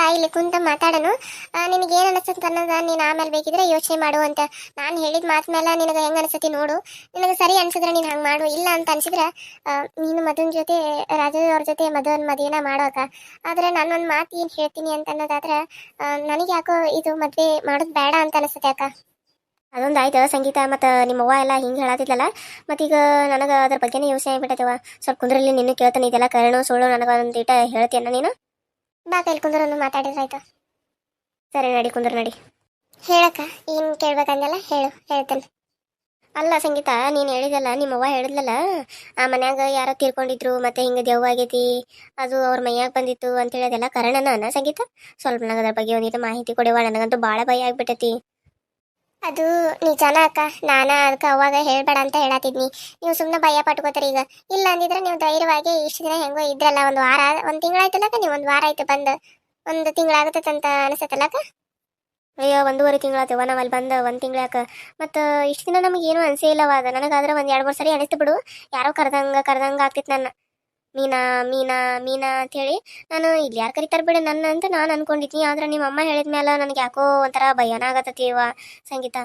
ಬಾ ಇಲ್ಲಿ ಕುಂತ ಮಾತಾಡೋನು. ನಿನಗೆ ಏನು ಅನಿಸುತ್ತೆ ಅನ್ನೋದು ನೀನು ಆಮೇಲೆ ಬೇಕಿದ್ರೆ ಯೋಚನೆ ಮಾಡು ಅಂತ ನಾನು ಹೇಳಿದ ಮಾತು ಮೇಲೆ ನಿನಗೆ ಹೆಂಗೆ ಅನಿಸುತ್ತೆ ನೋಡು. ನಿನಗೆ ಸರಿ ಅನಿಸಿದ್ರೆ ನೀನು ಹಂಗೆ ಮಾಡು. ಇಲ್ಲ ಅಂತ ಅನಿಸಿದ್ರೆ ನೀನು ಮದುವಿನ ಜೊತೆ, ರಾಜು ಅವ್ರ ಜೊತೆ ಮದುವನ ಮದುವೆನ ಮಾಡೋಕ. ಆದರೆ ನಾನೊಂದು ಮಾತು ಏನು ಹೇಳ್ತೀನಿ ಅಂತ ಅನ್ನೋದಾದ್ರೆ ನನಗೆ ಯಾಕೋ ಇದು ಮದುವೆ ಮಾಡೋದು ಬೇಡ ಅಂತ ಅನಿಸುತ್ತೆ ಅಕ್ಕ. ಅದೊಂದು ಆಯ್ತು ಸಂಗೀತ ಮತ್ತು ನಿಮ್ಮ ಅವ್ವ ಎಲ್ಲ ಹಿಂಗೆ ಹೇಳತ್ತಿದ್ಲಲ್ಲ ಮತ್ತೀಗ ನನಗೆ ಅದ್ರ ಬಗ್ಗೆನೇ ಯೋಚನೆ ಆಗ್ಬಿಟ್ಟೈತವ ಸ್ವಲ್ಪ ಕುಂದ್ರಲ್ಲಿ ನಿನ್ನ ಕೇಳ್ತಾನೆ ಇದೆಲ್ಲ ಕರೆಣು ಸುಳ್ಳು ನನಗೆ ಒಂದು ಇಟ ಹೇಳ್ತೀಯನ್ನ ನೀನು? ಬಾ ಕೈಲಿ ಕುಂದ್ರನ್ನು ಮಾತಾಡಿದ್ರಾಯ್ತು ಸರಿ ನಡಿ ಕುಂದ್ರ ನಡಿ. ಹೇಳಕ್ಕ ಏನು ಕೇಳ್ಬೇಕಂದಲ್ಲ ಹೇಳು ಹೇಳ್ತೇನೆ. ಅಲ್ಲ ಸಂಗೀತ ನೀನು ಹೇಳಿದಲ್ಲ ನಿಮ್ಮ ಅವ್ವ ಹೇಳಿದ್ಲಲ್ಲ ಆ ಮನ್ಯಾಗ ಯಾರೋ ತೀರ್ಕೊಂಡಿದ್ರು ಮತ್ತೆ ಹಿಂಗೆ ದೆವ್ವ ಆಗೈತಿ ಅದು ಅವ್ರ ಮೈಯಾಗ ಬಂದಿತ್ತು ಅಂತ ಹೇಳೋದೆಲ್ಲ ಕರಣನ ಸಂಗೀತ? ಸ್ವಲ್ಪ ನನಗೆ ಅದ್ರ ಬಗ್ಗೆ ಒಂದಿಟ್ಟು ಮಾಹಿತಿ ಕೊಡಿವ ನನಗಂತೂ ಭಾಳ ಭಯ ಆಗ್ಬಿಟ್ಟೈತಿ. ಅದು ನಿಜಾನ ಅಕ್ಕ? ನಾನ ಅದಕ್ಕೆ ಅವಾಗ ಹೇಳ್ಬೇಡ ಅಂತ ಹೇಳತ್ತಿದ್ನಿ ನೀವು ಸುಮ್ಮನೆ ಭಯ ಪಟ್ಕೋತೀರಿ ಈಗ. ಇಲ್ಲ ಅಂದಿದ್ರೆ ನೀವು ಧೈರ್ಯವಾಗಿ ಇಷ್ಟು ದಿನ ಹೆಂಗೋ ಇದ್ರಲ್ಲ, ಒಂದು ವಾರ, ಒಂದು ತಿಂಗಳಾಯ್ತಲ್ಲಕ್ಕ ನೀವು? ಒಂದು ವಾರ ಆಯ್ತು ಬಂದು. ಒಂದು ತಿಂಗಳಾಗುತ್ತೆ ಅಂತ ಅನಿಸತ್ತಲ್ಲಕ್ಕ ಅಯ್ಯೋ, ಒಂದೂವರೆ ತಿಂಗಳಾತವ ನಾವು ಅಲ್ಲಿ ಬಂದು ಒಂದು ತಿಂಗಳಾಕ ಮತ್ತು ಇಷ್ಟು ದಿನ ನಮಗೇನು ಅನಿಸೇ ಇಲ್ಲವ ಅದು. ನನಗಾದ್ರೆ ಒಂದು ಎರಡು ಮೂರು ಸರಿ ಅನಿಸ್ತು ಬಿಡು. ಯಾರೋ ಕರ್ದಂಗೆ ಕರ್ದಂಗೆ ಆಗ್ತಿತ್ತು ನನ್ನ. ಮೀನಾ ಮೀನಾ ಮೀನಾ ಅಂತೇಳಿ. ನಾನು ಇಲ್ಲಿ ಯಾರು ಕರಿತಾರೆ ಬಿಡು, ನನ್ನ ಅಂತ ನಾನು ಅನ್ಕೊಂಡಿದ್ನಿ. ಆದ್ರೆ ನಿಮ್ಮ ಅಮ್ಮ ಹೇಳಿದ ಮೇಲೆ ನನಗೆ ಯಾಕೋ ಒಂಥರ ಭಯನ ಆಗತ್ತೀವ ಸಂಗೀತ.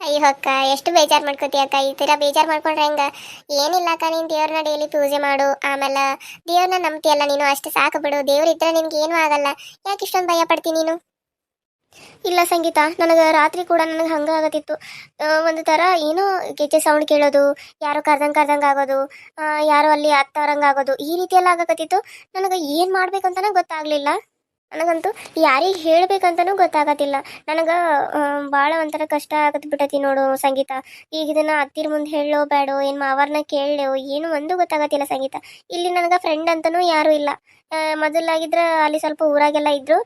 ಅಯ್ಯೋ ಅಕ್ಕ, ಎಷ್ಟು ಬೇಜಾರು ಮಾಡ್ಕೋತಿ ಅಕ್ಕ. ಈ ಥರ ಬೇಜಾರು ಮಾಡ್ಕೊಂಡ್ರೆ ಹೆಂಗ? ಏನಿಲ್ಲ ಅಕ್ಕ, ನೀನು ದೇವ್ರನ್ನ ಡೈಲಿ ಪೂಜೆ ಮಾಡು. ಆಮೇಲೆ ದೇವ್ರನ್ನ ನಂಬ್ತಿಯಲ್ಲ ನೀನು, ಅಷ್ಟು ಸಾಕು ಬಿಡು. ದೇವ್ರಿದ್ರೆ ನಿನ್ಗೆ ಏನೂ ಆಗಲ್ಲ. ಯಾಕೆ ಇಷ್ಟೊಂದು ಭಯ ಪಡ್ತೀನಿ ನೀನು? ಇಲ್ಲ ಸಂಗೀತ, ನನಗೆ ರಾತ್ರಿ ಕೂಡ ನನಗೆ ಹಂಗೆ ಆಗತ್ತಿತ್ತು ಒಂದು ಥರ ಏನೋ ಗೆಜ್ಜೆ ಸೌಂಡ್ ಕೇಳೋದು, ಯಾರೋ ಕರ್ದಂಗೆ ಕರ್ದಂಗೆ ಆಗೋದು ಯಾರೋ ಅಲ್ಲಿ ಹತ್ತವ್ರಂಗೆ ಆಗೋದು, ಈ ರೀತಿ ಎಲ್ಲ ಆಗಕತ್ತಿತ್ತು. ನನಗೆ ಏನು ಮಾಡ್ಬೇಕಂತನೇ ಗೊತ್ತಾಗ್ಲಿಲ್ಲ. ನನಗಂತೂ ಯಾರಿಗೆ ಹೇಳ್ಬೇಕಂತನೂ ಗೊತ್ತಾಗತ್ತಿಲ್ಲ ನನಗೆ ಭಾಳ ಒಂಥರ ಕಷ್ಟ ಆಗತ್ ಬಿಟ್ಟೈತಿ ನೋಡು ಸಂಗೀತ. ಈಗ ಇದನ್ನ ಹತ್ತಿರ ಮುಂದೆ ಹೇಳೋ ಬೇಡೋ ಏನು ಮಾವರ್ನ ಕೇಳೋ ಏನು ಒಂದು ಗೊತ್ತಾಗತ್ತಿಲ್ಲ ಸಂಗೀತ. ಇಲ್ಲಿ ನನಗೆ ಫ್ರೆಂಡ್ ಅಂತನೂ ಯಾರೂ ಇಲ್ಲ. ಮೊದಲಾಗಿದ್ರೆ ಅಲ್ಲಿ ಸ್ವಲ್ಪ ಊರಾಗೆಲ್ಲ ಇದ್ದರು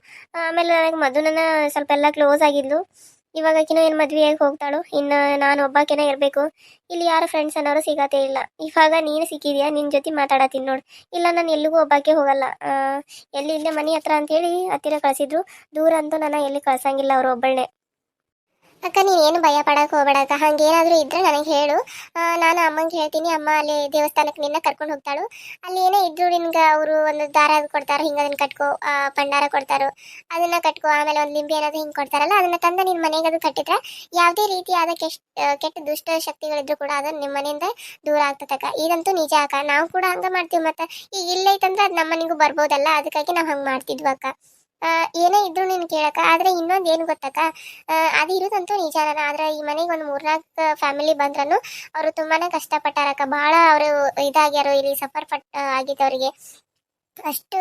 ಆಮೇಲೆ ನನಗೆ ಮಧುನನ ಸ್ವಲ್ಪ ಎಲ್ಲ ಕ್ಲೋಸ್ ಆಗಿದ್ಲು. ಇವಾಗ ಏನ್ ಏನು ಮದುವೆಯಾಗಿ ಹೋಗ್ತಾಳು? ಇನ್ನು ನಾನು ಒಬ್ಬಾಕೆನ ಇರಬೇಕು. ಇಲ್ಲಿ ಯಾರು ಫ್ರೆಂಡ್ಸ್ ಅನ್ನೋರು ಸಿಗತ್ತೇ ಇಲ್ಲ. ಇವಾಗ ನೀನು ಸಿಕ್ಕಿದ್ಯಾ? ನಿನ್ನ ಜೊತೆ ಮಾತಾಡತ್ತೀನಿ ನೋಡು. ಇಲ್ಲ, ನಾನು ಎಲ್ಲಿಗೂ ಒಬ್ಬಾಕೆ ಹೋಗಲ್ಲ. ಎಲ್ಲಿ ಇಲ್ಲೇ ಮನೆ ಹತ್ರ ಅಂತೇಳಿ ಹತ್ತಿರ ಕಳಿಸಿದ್ರು. ದೂರ ಅಂತೂ ನಾನು ಎಲ್ಲಿ ಕಳ್ಸಂಗಿಲ್ಲ ಅವರು ಒಬ್ಬಳನ್ನೇ ಅಕ್ಕ, ನೀನು ಏನು ಭಯ ಪಡಕ್ಕೆ ಹೋಗ್ಬೇಡಕ್ಕ ಹಂಗೇನಾದ್ರೂ ಇದ್ರೆ ನನಗೆ ಹೇಳು. ನಾನು ಅಮ್ಮಂಗೆ ಹೇಳ್ತೀನಿ. ಅಮ್ಮ ಅಲ್ಲಿ ದೇವಸ್ಥಾನಕ್ಕೆ ನಿನ್ನ ಕರ್ಕೊಂಡು ಹೋಗ್ತಾಳು. ಅಲ್ಲಿ ಏನೇ ಇದ್ರು ನಿನ್ಗೆ ಅವರು ಒಂದು ದಾರ ಕೊಡ್ತಾರೆ, ಹಿಂಗೆ ಅದನ್ನ ಕಟ್ಕೋ ಭಂಡಾರ ಕೊಡ್ತಾರೋ. ಅದನ್ನ ಕಟ್ಕೋ, ಆಮೇಲೆ ಒಂದು ಲಿಂಬೆ ಏನಾದ್ರು ಹಿಂಗೆ ಕೊಡ್ತಾರಲ್ಲ, ಅದನ್ನ ತಂದು ನಿನ್ನ ಮನೆಗೆ ಅದು ಕಟ್ಟಿದ್ರೆ ಯಾವುದೇ ರೀತಿಯಾದ ಕೆಷ್ಟ ಕೆಟ್ಟ ದುಷ್ಟ ಶಕ್ತಿಗಳಿದ್ರು ಕೂಡ ಅದು ನಿಮ್ಮ ಮನೆಯಿಂದ ದೂರ ಆಗ್ತದಕ್ಕ ಇದಂತೂ ನಿಜ ಅಕ್ಕ. ನಾವು ಕೂಡ ಹಂಗೆ ಮಾಡ್ತೀವಿ ಮತ್ತೆ. ಈಗ ಇಲ್ಲೈತಂದ್ರೆ ಅದು ನಮ್ಮ ಮನೆಗೂ ಬರ್ಬೋದಲ್ಲ. ಅದಕ್ಕಾಗಿ ನಾವು ಹಂಗೆ ಮಾಡ್ತಿದ್ವಿ ಅಕ್ಕ. ಏನೇ ಇದ್ರು ನೀನು ಕೇಳಕ್ಕ, ಆದ್ರೆ ಇನ್ನೊಂದು ಏನು ಗೊತ್ತಕ್ಕ? ಅದು ಇರೋದಂತೂ ನಿಜಾನ ಆದ್ರೆ ಈ ಮನೆಗೆ ಒಂದು ಮೂರ್ನಾಲ್ಕು ಫ್ಯಾಮಿಲಿ ಬಂದ್ರೂ ಅವರು ತುಂಬಾನೇ ಕಷ್ಟಪಟ್ಟಾರಕ್ಕ. ಬಹಳ ಅವರು ಇದಾಗ್ಯಾರು, ಇಲ್ಲಿ ಸಫರ್ ಪಟ್ ಆಗಿತ್ತು ಅವರಿಗೆ ಅಷ್ಟು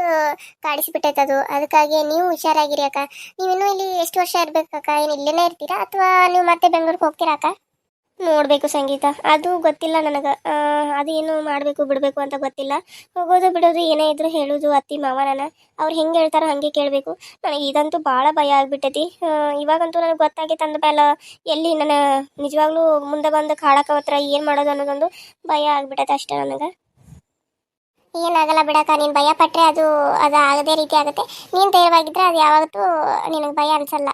ಕಾಡಿಸಿಬಿಟ್ಟೈತೆ ಅದು. ಅದಕ್ಕಾಗಿ ನೀವು ಹುಷಾರಾಗಿರಿ ಅಕ್ಕ. ನೀವಿನ್ನೂ ಇಲ್ಲಿ ಎಷ್ಟು ವರ್ಷ ಇರ್ಬೇಕಕ್ಕ? ಏನು ಇಲ್ಲೇನೇ ಇರ್ತೀರಾ? ಅಥವಾ ನೀವು ಮತ್ತೆ ಬೆಂಗಳೂರಿಗೆ ಹೋಗ್ತೀರಾ ಅಕ್ಕ? ನೋಡಬೇಕು ಸಂಗೀತ. ಅದು ಗೊತ್ತಿಲ್ಲ ನನಗೆ. ಅದು ಏನು ಮಾಡಬೇಕು, ಬಿಡಬೇಕು ಅಂತ ಗೊತ್ತಿಲ್ಲ. ಹೋಗೋದು, ಬಿಡೋದು, ಏನೇ ಇದ್ರು ಹೇಳೋದು ಅತ್ತಿ ಮಾವನ ಅವ್ರು ಹೆಂಗೆ ಹೇಳ್ತಾರೋ ಹಾಗೆ ಕೇಳಬೇಕು. ನನಗೆ ಇದಂತೂ ಭಾಳ ಭಯ ಆಗಿಬಿಟ್ಟೈತಿ. ಇವಾಗಂತೂ ನನಗೆ ಗೊತ್ತಾಗೈತೆ ಅಂದ ಮೇಲೆ ಎಲ್ಲಿ ನನ್ನ ನಿಜವಾಗ್ಲೂ ಮುಂದೆ ಬಂದು ಕಾಳಕವತ್ರ ಏನು ಮಾಡೋದು ಅನ್ನೋದೊಂದು ಭಯ ಆಗಿಬಿಟ್ಟೈತೆ ಅಷ್ಟೇ ನನಗೆ. ಏನಾಗಲ್ಲ ಬಿಡಕ್ಕ, ನೀನು ಭಯ ಪಟ್ಟರೆ ಅದು ಅದು ಆಗದೇ ರೀತಿ ಆಗುತ್ತೆ. ನೀನು ಧೈರ್ಯವಾಗಿದ್ದರೆ ಅದು ಯಾವತ್ತೂ ನಿನಗೆ ಭಯ ಅನ್ಸಲ್ಲ.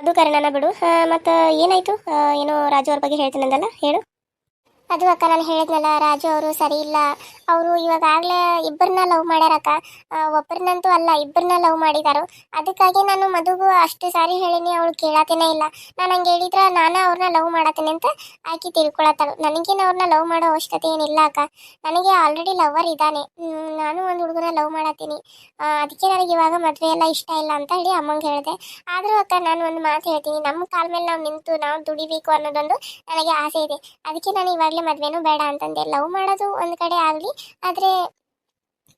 ಅದು ಕಾರಣನ ಬಿಡು. ಮತ್ತೆ ಏನಾಯ್ತು? ಏನೋ ರಾಜು ಅವ್ರ ಬಗ್ಗೆ ಹೇಳ್ತೀನಿ ಅಂದಲ್ಲ ಹೇಳು. ಅದು ಅಕ್ಕ, ನಾನು ಹೇಳಿದ್ನಲ್ಲ, ರಾಜು ಅವರು ಸರಿ ಇಲ್ಲ. ಅವರು ಇವಾಗಲೇ ಇಬ್ಬರನ್ನ ಲವ್ ಮಾಡ್ಯಾರಕ್ಕ. ಒಬ್ಬರನ್ನಂತೂ ಅಲ್ಲ, ಇಬ್ಬರನ್ನ ಲವ್ ಮಾಡಿದಾರು. ಅದಕ್ಕಾಗಿ ನಾನು ಮದುಗೂ ಅಷ್ಟು ಸಾರಿ ಹೇಳಿನಿ, ಅವಳು ಕೇಳತ್ತೇನೇ ಇಲ್ಲ. ನಾನು ಹಂಗೆ ಹೇಳಿದ್ರೆ ನಾನು ಅವ್ರನ್ನ ಲವ್ ಮಾಡತ್ತೇನೆ ಅಂತ ಆಕಿ ತಿಳ್ಕೊಳತ್ತಾಳು. ನನಗೇನು ಅವ್ರನ್ನ ಲವ್ ಮಾಡೋ ಅವಶ್ಯಕತೆ ಏನಿಲ್ಲ ಅಕ್ಕ. ನನಗೆ ಆಲ್ರೆಡಿ ಲವರ್ ಇದ್ದಾನೆ. ನಾನು ಒಂದು ಹುಡುಗನ ಲವ್ ಮಾಡತ್ತೀನಿ ಅದಕ್ಕೆ ನನಗೆ ಇವಾಗ ಮದುವೆ ಎಲ್ಲ ಇಷ್ಟ ಇಲ್ಲ ಅಂತ ಹೇಳಿ ಅಮ್ಮಂಗೆ ಹೇಳಿದೆ. ಆದರೂ ಅಕ್ಕ, ನಾನು ಒಂದು ಮಾತು ಹೇಳ್ತೀನಿ. ನಮ್ಮ ಕಾಲ ಮೇಲೆ ನಾವು ನಿಂತು ನಾವು ದುಡಿಬೇಕು ಅನ್ನೋದೊಂದು ನನಗೆ ಆಸೆ ಇದೆ. ಅದಕ್ಕೆ ನಾನು ಇವಾಗಲೇ ಮದುವೆನೂ ಬೇಡ ಅಂತಂದೆ. ಲವ್ ಮಾಡೋದು ಒಂದು ಕಡೆ ಆಗಲಿ, ಆದರೆ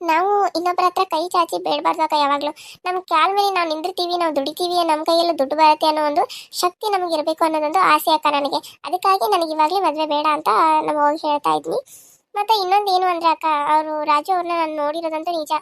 ನಾವು ಇನ್ನೊಬ್ಬರ ಹತ್ರ ಕೈ ಚಾಚಿ ಬೇಡಬಾರ್ದಕ್ಕ ಯಾವಾಗಲೂ. ನಮ್ಮ ಕಾಲ ಮೇಲೆ ನಾವು ನಿಂದಿರ್ತೀವಿ, ನಾವು ದುಡಿತೀವಿ ನಮ್ಮ ಕೈಯಲ್ಲಿ ದುಡ್ಡು ಬರುತ್ತೆ ಅನ್ನೋ ಒಂದು ಶಕ್ತಿ ನಮಗೆ ಇರಬೇಕು ಅನ್ನೋದೊಂದು ಆಸೆ ಅಕ್ಕ ನನಗೆ. ಅದಕ್ಕಾಗಿ ನನಗೆ ಇವಾಗ್ಲೇ ಮದುವೆ ಬೇಡ ಅಂತ ನಮ್ಮ ಹೋಗಿ ಹೇಳ್ತಾ ಇದ್ವಿ. ಮತ್ತೆ ಇನ್ನೊಂದು ಏನು ಅಂದ್ರೆ ಅಕ್ಕ, ಅವರು ರಾಜು ಅವ್ರನ್ನ ನಾನು ನೋಡಿರೋದಂತೂ ನಿಜ.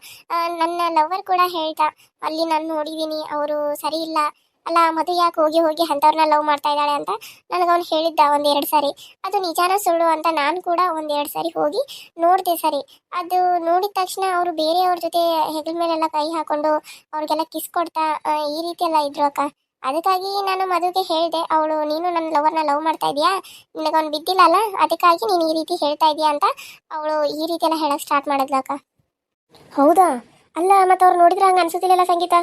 ನನ್ನ ಲವರ್ ಕೂಡ ಹೇಳ್ದ, ಅಲ್ಲಿ ನಾನು ನೋಡಿದ್ದೀನಿ ಅವರು ಸರಿ ಇಲ್ಲ ಅಲ್ಲ, ಮಧು ಯಾಕೆ ಹೋಗಿ ಹೋಗಿ ಅಂಥವ್ರನ್ನ ಲವ್ ಮಾಡ್ತಾ ಇದ್ದಾಳೆ ಅಂತ ನನಗೆ ಅವ್ನು ಹೇಳಿದ್ದ ಒಂದು ಎರಡು ಸಾರಿ. ಅದು ನಿಜಾನ ಸುಳ್ಳು ಅಂತ ನಾನು ಕೂಡ ಒಂದೆರಡು ಸಾರಿ ಹೋಗಿ ನೋಡಿದೆ ಸರಿ. ಅದು ನೋಡಿದ ತಕ್ಷಣ ಅವರು ಬೇರೆಯವ್ರ ಜೊತೆ ಹೆಗಲ ಮೇಲೆಲ್ಲ ಕೈ ಹಾಕೊಂಡು ಅವ್ರಿಗೆಲ್ಲ ಕಿಸ್ ಕೊಡ್ತಾ ಈ ರೀತಿ ಎಲ್ಲ ಇದ್ರು ಅಕ್ಕ. ಅದಕ್ಕಾಗಿ ನಾನು ಮದುವೆಗೆ ಹೇಳಿದೆ, ಅವಳು, ನೀನು ನನ್ನ ಲವರ್ನ ಲವ್ ಮಾಡ್ತಾ ಇದೀಯಾ? ನಿನಗೆ ಅವ್ನು ಬಿದ್ದಿಲ್ಲ ಅಲ್ಲ? ಅದಕ್ಕಾಗಿ ನೀನು ಈ ರೀತಿ ಹೇಳ್ತಾ ಇದೀಯಾ? ಅಂತ ಅವಳು ಈ ರೀತಿ ಎಲ್ಲ ಹೇಳಕ್ ಸ್ಟಾರ್ಟ್ ಮಾಡಿದ್ಲಕ್ಕ ಹೌದಾ? ಅಲ್ಲ, ಮತ್ತೆ ಅವ್ರು ನೋಡಿದ್ರೆ ಹಂಗೆ ಅನ್ಸುತ್ತಿಲ್ಲ ಸಂಗೀತ?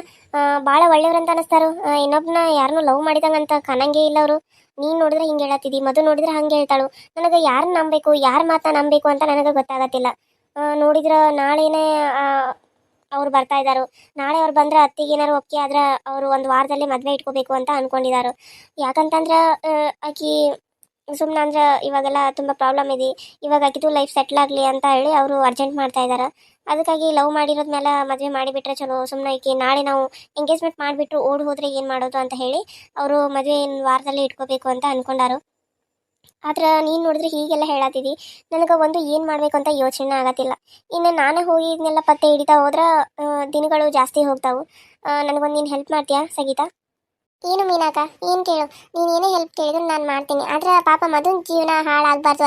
ಭಾಳ ಒಳ್ಳೆಯವ್ರಂತ ಅನಿಸ್ತಾರು. ಇನ್ನೊಬ್ನ ಯಾರನ್ನೂ ಲವ್ ಮಾಡಿದಂಗಂತ ಕಾಣಂಗೇ ಇಲ್ಲ ಅವರು. ನೀನು ನೋಡಿದ್ರೆ ಹಿಂಗೆ ಹೇಳತ್ತಿದಿ, ಮಧು ನೋಡಿದ್ರೆ ಹಂಗೆ ಹೇಳ್ತಾಳು. ನನಗೆ ಯಾರನ್ನ ನಂಬಬೇಕು, ಯಾರ ಮಾತ ನಂಬಬೇಕು ಅಂತ ನನಗೆ ಗೊತ್ತಾಗತ್ತಿಲ್ಲ. ನೋಡಿದ್ರ ನಾಳೆನೇ ಅವ್ರು ಬರ್ತಾ ಇದ್ದಾರು ನಾಳೆ ಅವ್ರು ಬಂದ್ರೆ ಅತ್ತಿಗೆ ಏನಾರು ಒಪ್ಪಿಗೆ ಆದ್ರೆ ಅವರು ಒಂದು ವಾರದಲ್ಲಿ ಮದುವೆ ಇಟ್ಕೋಬೇಕು ಅಂತ ಅನ್ಕೊಂಡಿದ್ದಾರೆ ಯಾಕಂತಂದ್ರೆ ಆಕಿ ಸುಮ್ಮನೆ ಅಂದ್ರೆ ಇವಾಗೆಲ್ಲ ತುಂಬ ಪ್ರಾಬ್ಲಮ್ ಇದೆ. ಇವಾಗ ಆಕಿದು ಲೈಫ್ ಸೆಟ್ಲ್ ಆಗಲಿ ಅಂತ ಹೇಳಿ ಅವರು ಅರ್ಜೆಂಟ್ ಮಾಡ್ತಾ ಇದ್ದಾರೆ ಅದಕ್ಕಾಗಿ ಲವ್ ಮಾಡಿರೋದ್ ಮೇಲೆ ಮದುವೆ ಮಾಡಿಬಿಟ್ರೆ ಚಲೋ. ಸುಮ್ಮನೆ ಐಕಿ ನಾಳೆ ನಾವು ಎಂಗೇಜ್ಮೆಂಟ್ ಮಾಡಿಬಿಟ್ಟು ಓಡ್ ಹೋದ್ರೆ ಏನು ಮಾಡೋದು ಅಂತ ಹೇಳಿ ಅವರು ಮದುವೆ ವಾರದಲ್ಲಿ ಇಟ್ಕೋಬೇಕು ಅಂತ ಅನ್ಕೊಂಡಾರು. ಆದ್ರೆ ನೀನು ನೋಡಿದ್ರೆ ಹೀಗೆಲ್ಲ ಹೇಳತ್ತಿದ್ದಿ ನನಗೆ ಒಂದು ಏನು ಮಾಡಬೇಕು ಅಂತ ಯೋಚನೆ ಆಗತ್ತಿಲ್ಲ. ಇನ್ನು ನಾನೇ ಹೋಗಿ ಇದನ್ನೆಲ್ಲ ಪತ್ತೆ ಹಿಡಿತಾ ಹೋದ್ರೆ ದಿನಗಳು ಜಾಸ್ತಿ ಹೋಗ್ತಾವು. ನನಗೊಂದು ನೀನು ಹೆಲ್ಪ್ ಮಾಡ್ತೀಯಾ ಸಂಗೀತ ಏನು ಮೀನಾಕ? ಏನು ಕೇಳು? ನೀನೇನೇ ಹೆಲ್ಪ್ ಕೇಳಿದ್ರು ನಾನು ಮಾಡ್ತೀನಿ. ಆದ್ರೆ ಪಾಪ ಮದುವೆ ಜೀವನ ಹಾಳಾಗಬಾರ್ದು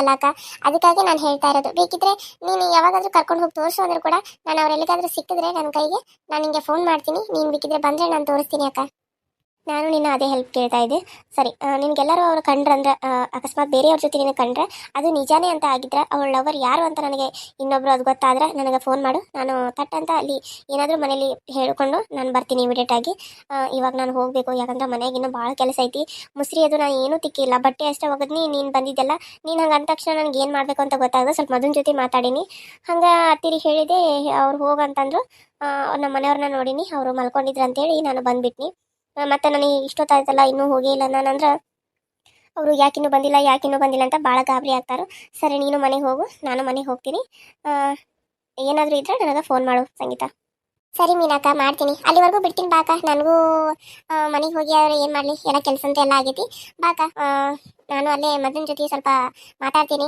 ಅದಕ್ಕಾಗಿ ನಾನು ಹೇಳ್ತಾ ಇರೋದು. ಬೇಕಿದ್ರೆ ನೀನು ಯಾವಾಗಾದ್ರೂ ಕರ್ಕೊಂಡು ಹೋಗಿ ತೋರಿಸು ಕೂಡ ನಾನು ಅವ್ರೆಲ್ಲಿಗಾದ್ರೂ ಸಿಕ್ಕಿದ್ರೆ ನನ್ನ ಕೈಗೆ ನಾನು ನಿಂಗೆ ಫೋನ್ ಮಾಡ್ತೀನಿ. ನೀನು ಬೇಕಿದ್ರೆ ಬಂದರೆ ನಾನು ತೋರಿಸ್ತೀನಿ ಅಕ್ಕ. ನಾನು ನಿನ್ನ ಅದೇ ಹೆಲ್ಪ್ ಕೇಳ್ತಾ ಇದ್ದೆ. ಸರಿ ನಿನ್ಗೆಲ್ಲರೂ ಅವ್ರು ಕಂಡ್ರೆ ಅಂದ್ರೆ ಅಕಸ್ಮಾತ್ ಬೇರೆಯವ್ರ ಜೊತೆ ನಿನ್ನ ಕಂಡ್ರೆ ಅದು ನಿಜಾನೇ ಅಂತ ಆಗಿದ್ರೆ ಅವಳ ಲವರ್ ಯಾರು ಅಂತ ನನಗೆ ಇನ್ನೊಬ್ರು ಅದು ಗೊತ್ತಾದ್ರೆ ನನಗೆ ಫೋನ್ ಮಾಡು. ನಾನು ತಟ್ ಅಂತ ಅಲ್ಲಿ ಏನಾದರೂ ಮನೇಲಿ ಹೇಳ್ಕೊಂಡು ನಾನು ಬರ್ತೀನಿ ಇಮಿಡಿಯೇಟ್ ಆಗಿ. ಇವಾಗ ನಾನು ಹೋಗಬೇಕು. ಯಾಕಂದ್ರೆ ಮನೆಗೆ ಇನ್ನೂ ಭಾಳ ಕೆಲಸ ಐತಿ. ಮುಸ್ರಿ ಅದು ನಾನು ಏನೂ ತಿಕ್ಕಿಲ್ಲ. ಬಟ್ಟೆ ಅಷ್ಟೇ ಒಗದ್ನಿ, ನೀನು ಬಂದಿದ್ದೆಲ್ಲ. ನೀನು ಹಂಗೆ ಅಂದ ತಕ್ಷಣ ನನಗೆ ಏನು ಮಾಡಬೇಕು ಅಂತ ಗೊತ್ತಾಗದ. ಸ್ವಲ್ಪ ಮದುನ ಜೊತೆ ಮಾತಾಡೀನಿ. ಹಂಗೆ ಅತ್ತಿರಿ ಹೇಳಿದೆ, ಅವ್ರು ಹೋಗಂತಂದ್ರು. ನಮ್ಮ ಮನೆಯವ್ರನ್ನ ನೋಡೀನಿ. ಅವರು ಮಲ್ಕೊಂಡಿದ್ರು ಅಂತೇಳಿ ನಾನು ಬಂದ್ಬಿಟ್ನಿ. ಮತ್ತೆ ನನಗೆ ಇಷ್ಟೊತ್ತಾಯ್ತಲ್ಲ ಇನ್ನೂ ಹೋಗೇ ಇಲ್ಲ. ನಾನಂದ್ರೆ, ಅವರು ಯಾಕಿನ್ನೂ ಬಂದಿಲ್ಲ ಯಾಕಿನ್ನೂ ಬಂದಿಲ್ಲ ಅಂತ ಭಾಳ ಗಾಬರಿ ಆಗ್ತಾರೆ. ಸರಿ, ನೀನು ಮನೆಗೆ ಹೋಗು, ನಾನು ಮನೆಗೆ ಹೋಗ್ತೀನಿ. ಏನಾದರೂ ಇದ್ರೆ ನನಗೆ ಫೋನ್ ಮಾಡು, ಸಂಗೀತ. ಸರಿ ಮೀನಾಕ ಮಾಡ್ತೀನಿ. ಅಲ್ಲಿವರೆಗೂ ಬಿಡ್ತೀನಿ ಬಾಕ. ನನಗೂ ಮನೆಗೆ ಹೋಗಿ ಅವ್ರು ಏನು ಮಾಡಲಿ? ಎಲ್ಲ ಕೆಲಸ ಅಂತ ಎಲ್ಲ ಆಗೈತಿ. ಬಾಕ ನಾನು ಅಲ್ಲೇ ಮದನ ಜೊತೆ ಸ್ವಲ್ಪ ಮಾತಾಡ್ತೀನಿ.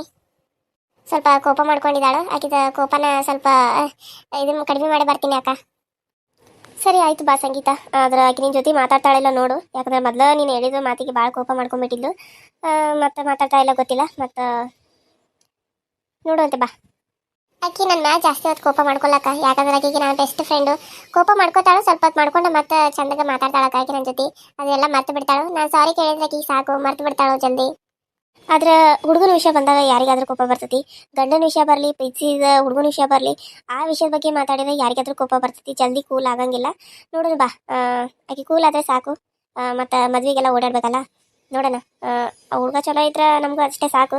ಸ್ವಲ್ಪ ಕೋಪ ಮಾಡ್ಕೊಂಡಿದ್ದಾಳು. ಆಕಿದ ಕೋಪನ ಸ್ವಲ್ಪ ಇದನ್ನು ಕಡಿಮೆ ಮಾಡಿ ಬರ್ತೀನಿ ಅಕ್ಕ. ಸರಿ, ಆಯ್ತು ಬಾ ಸಂಗೀತ. ಆದ್ರೆ ಆಕೆ ನಿನ್ನ ಜೊತೆ ಮಾತಾಡ್ತಾಳೆಲ್ಲ ನೋಡು. ಯಾಕಂದ್ರೆ ಮೊದ್ಲು ನೀನು ಹೇಳಿದ ಮಾತಿಗೆ ಭಾಳ ಕೋಪ ಮಾಡ್ಕೊಂಡ್ಬಿಟ್ಟಿದ್ದು ಮತ್ತೆ ಮಾತಾಡ್ತಾ ಇಲ್ಲ ಗೊತ್ತಿಲ್ಲ. ಮತ್ತು ನೋಡುವಂತೆ ಬಾ. ಆಕಿ ನನ್ನ ಜಾಸ್ತಿ ಹೊತ್ತು ಕೋಪ ಮಾಡ್ಕೊಳಕ ಯಾಕಂದ್ರೆ ಆಕಿಗೆ ನಾನು ಬೆಸ್ಟ್ ಫ್ರೆಂಡು ಕೋಪ ಮಾಡ್ಕೊತಾಳು, ಸ್ವಲ್ಪ ಹೊತ್ತು ಮಾಡ್ಕೊಂಡು ಮತ್ತೆ ಚಂದಾಗ ಮಾತಾಡ್ತಾಳಕ್ಕ ಆಕೆ ನನ್ನ ಜೊತೆ. ಅದೆಲ್ಲ ಮರ್ತು ಬಿಡ್ತಾಳು ನಾನು ಸಾರಿ ಕೇಳಿದ್ರೆ ಆಕಿ ಸಾಕು. ಮರ್ತು ಬಿಡ್ತಾಳು ಜಲ್ದಿ. ಆದ್ರೆ ಹುಡುಗನ ವಿಷಯ ಬಂದಾಗ ಯಾರಿಗಾದ್ರೂ ಕೋಪ ಬರ್ತೈತಿ? ಗಂಡನ ವಿಷಯ ಬರಲಿ ಪ್ರೀತಿಸಿದ ಹುಡುಗನ ವಿಷಯ ಬರಲಿ ಆ ವಿಷಯದ ಬಗ್ಗೆ ಮಾತಾಡಿದ್ರೆ ಯಾರಿಗಾದ್ರೂ ಕೋಪ ಬರ್ತೈತಿ? ಜಲ್ದಿ ಕೂಲ್ ಆಗಂಗಿಲ್ಲ. ನೋಡೋಣ ಬಾ. ಆಕೆ ಕೂಲ್ ಆದ್ರೆ ಸಾಕು. ಮತ್ತು ಮದ್ವೆಗೆಲ್ಲ ಓಡಾಡ್ಬೇಕಲ್ಲ? ನೋಡೋಣ. ಆ, ಹುಡುಗ ಚಲೋ ಇದ್ರೆ ನಮಗೂ ಅಷ್ಟೇ ಸಾಕು.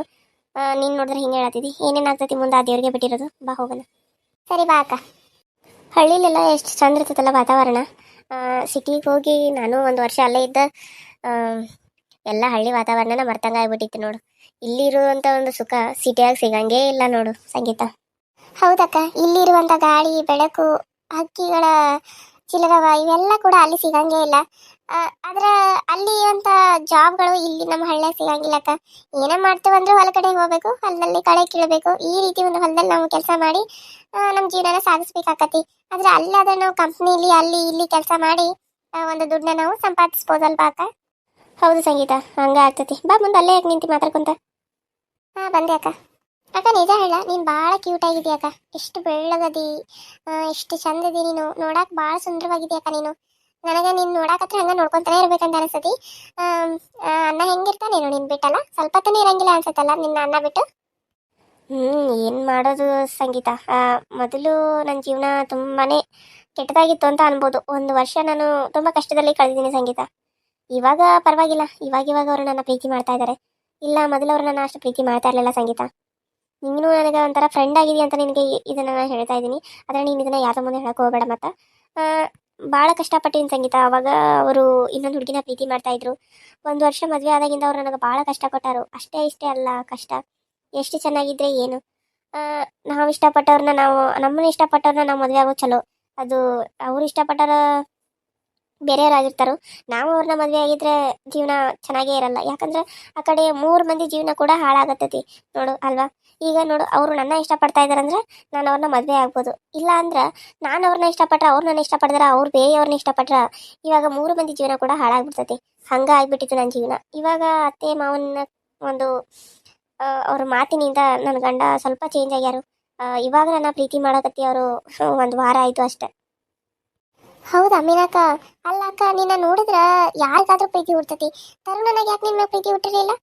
ನೀನು ನೋಡಿದ್ರೆ ಹಿಂಗೆ ಹೇಳತ್ತಿದ್ದಿ ಏನೇನು ಆಗ್ತೈತಿ ಮುಂದೆ ಆ ದೇವ್ರಿಗೆ ಬಿಟ್ಟಿರೋದು? ಬಾ ಹೋಗೋಣ. ಸರಿ ಬಾ ಅಕ್ಕ. ಹಳ್ಳಿಲೆಲ್ಲ ಎಷ್ಟು ಚಂದ ಇರ್ತೈತಲ್ಲ ವಾತಾವರಣ. ಸಿಟಿಗೆ ಹೋಗಿ ನಾನು ಒಂದು ವರ್ಷ ಅಲ್ಲೇ ಇದ್ದ ಎಲ್ಲ ಹಳ್ಳಿ ವಾತಾವರಣನ ಮರ್ತಂಗ ಆಗ್ಬಿಟ್ಟಿತ್ತು ನೋಡು. ಇಲ್ಲಿ ಇರುವಂತ ಒಂದು ಸುಖ ಸಿಟಿಯಾಗ ಸಿಗಂಗೇ ಇಲ್ಲ ನೋಡು ಸಂಗೀತ. ಹೌದಕ್ಕ ಇಲ್ಲಿರುವಂಥ ಗಾಳಿ, ಬೆಳಕು, ಹಕ್ಕಿಗಳ ಚಿಲರವ ಇವೆಲ್ಲ ಕೂಡ ಅಲ್ಲಿ ಸಿಗಂಗೇ ಇಲ್ಲ. ಆದ್ರ ಅಲ್ಲಿ ಅಂತ ಜಾಬ್ಗಳು ಇಲ್ಲಿ ನಮ್ಮ ಹಳ್ಳಿಯಾಗ ಸಿಗಂಗಿಲ್ಲ ಅಕ್ಕ ಏನೇ ಮಾಡ್ತೇವಂದ್ರೆ ಹೊಲ ಕಡೆ ಹೋಗ್ಬೇಕು, ಹೊಲದಲ್ಲಿ ಕಳೆ ಕೀಳಬೇಕು. ಈ ರೀತಿ ಒಂದು ಹೊಲದಲ್ಲಿ ನಾವು ಕೆಲಸ ಮಾಡಿ ನಮ್ಮ ಜೀವನನ ಸಾಗಿಸ್ಬೇಕಾಕತಿ ಆದ್ರೆ ಅಲ್ಲಾದ್ರೆ ನಾವು ಕಂಪ್ನಿಲಿ ಅಲ್ಲಿ ಇಲ್ಲಿ ಕೆಲಸ ಮಾಡಿ ಒಂದು ದುಡ್ಡನ್ನ ನಾವು ಸಂಪಾದಿಸ್ಬೋದಲ್ವಾ ಅಕ್ಕ? ಹೌದು ಸಂಗೀತ ಹಂಗ ಆಗ್ತೈತಿ. ಬಾ ಮುಂದೆ ಅಲ್ಲೇ ಯಾಕೆ ನಿಂತಿ ಮಾತಾಡ್ಕೊಂತ? ಹಾ ಬಂದೆ ಅಕ್ಕ. ಅಕ್ಕ ನಿಜ ಹೇಳ ನೀನು ಭಾಳ ಕ್ಯೂಟ್ ಆಗಿದೆಯಾ ಅಕ್ಕ. ಎಷ್ಟು ಬೆಳ್ಳಗದಿ ಎಷ್ಟು ಎಷ್ಟು ಚಂದದಿ ನೀನು. ನೋಡಕ್ ಭಾಳ ಸುಂದರವಾಗಿದೆಯಾ ಅಕ್ಕ ನೀನು. ನನಗೆ ನೀನು ನೋಡಕತ್ರ ಹಂಗ ನೋಡ್ಕೊಂತಾನೆ ಇರ್ಬೇಕಂತ ಅನಿಸ್ತತಿ ಅನ್ನ ಹೆಂಗಿರ್ತಾನೆ ನೀನು ಬಿಟ್ಟಲ್ಲ? ಸ್ವಲ್ಪ ತಾನೇ ಇರಂಗಿಲ್ಲ ಅನ್ಸತ್ತಲ್ಲ ನಿನ್ನ ಅಣ್ಣ ಬಿಟ್ಟು? ಹ್ಮ್ ಏನ್ ಮಾಡೋದು ಸಂಗೀತ? ಮೊದಲು ನನ್ನ ಜೀವನ ತುಂಬಾನೇ ಕೆಟ್ಟದಾಗಿತ್ತು ಅಂತ ಅನ್ಬೋದು. ಒಂದು ವರ್ಷ ನಾನು ತುಂಬಾ ಕಷ್ಟದಲ್ಲಿ ಕಳೆದಿದ್ದೀನಿ ಸಂಗೀತ. ಇವಾಗ ಪರವಾಗಿಲ್ಲ. ಇವಾಗ ಇವಾಗ ಅವರು ನನ್ನ ಪ್ರೀತಿ ಮಾಡ್ತಾ ಇದ್ದಾರೆ ಇಲ್ಲ, ಮೊದಲು ಅವರು ನನ್ನ ಅಷ್ಟು ಪ್ರೀತಿ ಮಾಡ್ತಾ ಇರಲಿಲ್ಲ ಸಂಗೀತ. ನೀನು ನನಗೆ ಒಂಥರ ಫ್ರೆಂಡ್ ಆಗಿದೆಯಾ ಅಂತ ನಿನಗೆ ಇದನ್ನ ನಾನು ಹೇಳ್ತಾ ಇದ್ದೀನಿ. ಆದರೆ ನೀನು ಇದನ್ನ ಯಾರ ಮುಂದೆ ಹೇಳಕ್ಕೆ ಹೋಗಬೇಡ ಮತ್ತೆ. ಭಾಳ ಕಷ್ಟಪಟ್ಟಿನ ಸಂಗೀತ. ಅವಾಗ ಅವರು ಇನ್ನೊಂದು ಹುಡುಗಿನ ಪ್ರೀತಿ ಮಾಡ್ತಾ ಇದ್ರು. ಒಂದು ವರ್ಷ ಮದುವೆ ಆದಾಗಿಂದ ಅವ್ರು ನನಗೆ ಭಾಳ ಕಷ್ಟ ಕೊಟ್ಟರು. ಅಷ್ಟೇ ಇಷ್ಟೇ ಅಲ್ಲ, ಕಷ್ಟ. ಎಷ್ಟು ಚೆನ್ನಾಗಿದ್ರೆ ಏನು? ನಾವು ಇಷ್ಟಪಟ್ಟವ್ರನ್ನ ನಾವು ನಮ್ಮನ್ನ ಇಷ್ಟಪಟ್ಟವ್ರನ್ನ ನಾವು ಮದುವೆ ಆಗೋದು ಚಲೋ. ಅದು ಅವ್ರು ಇಷ್ಟಪಟ್ಟವ್ರ ಬೇರೆಯವರಾಗಿರ್ತಾರೋ, ನಾವು ಅವ್ರನ್ನ ಮದುವೆ ಆಗಿದ್ರೆ ಜೀವನ ಚೆನ್ನಾಗೇ ಇರಲ್ಲ. ಯಾಕಂದ್ರೆ ಆ ಕಡೆ ಮೂರು ಮಂದಿ ಜೀವನ ಕೂಡ ಹಾಳಾಗತ್ತೈತಿ. ನೋಡು ಅಲ್ವಾ? ಈಗ ನೋಡು, ಅವರು ನನ್ನ ಇಷ್ಟಪಡ್ತಾ ಇದ್ದಾರಂದ್ರೆ ನಾನು ಅವ್ರನ್ನ ಮದುವೆ ಆಗ್ಬೋದು. ಇಲ್ಲ ಅಂದ್ರೆ ನಾನು ಅವ್ರನ್ನ ಇಷ್ಟಪಟ್ರೆ ಅವ್ರು ನನ್ನ ಇಷ್ಟಪಡಿದ್ರೆ, ಅವ್ರು ಬೇರೆಯವ್ರನ್ನ ಇಷ್ಟಪಟ್ರೆ ಇವಾಗ ಮೂರು ಮಂದಿ ಜೀವನ ಕೂಡ ಹಾಳಾಗ್ಬಿಡ್ತೈತಿ. ಹಂಗ ಆಗ್ಬಿಟ್ಟಿತ್ತು ನನ್ನ ಜೀವನ. ಇವಾಗ ಅತ್ತೆ ಮಾವನ ಒಂದು ಅವ್ರ ಮಾತಿನಿಂದ ನನ್ನ ಗಂಡ ಸ್ವಲ್ಪ ಚೇಂಜ್ ಆಗ್ಯಾರು. ಇವಾಗ ನನ್ನ ಪ್ರೀತಿ ಮಾಡಕತ್ತಿ ಅವರು ಒಂದು ವಾರ ಆಯ್ತು ಅಷ್ಟೆ. ಹೌದಾ ಮೀನಾಕ ಅಲ್ಲ ಅಕ್ಕ, ನಿನ್ನ ನೋಡಿದ್ರ ಯಾರಿಗಾದ್ರೂ ಪ್ರೀತಿ ಹುಡ್ತತಿ ತರುಣನಾಗ ಯಾಕೆ ನಿನ್ನ ಪ್ರೀತಿ ಹುಟ್ಟಿರಲಿಲ್ಲ?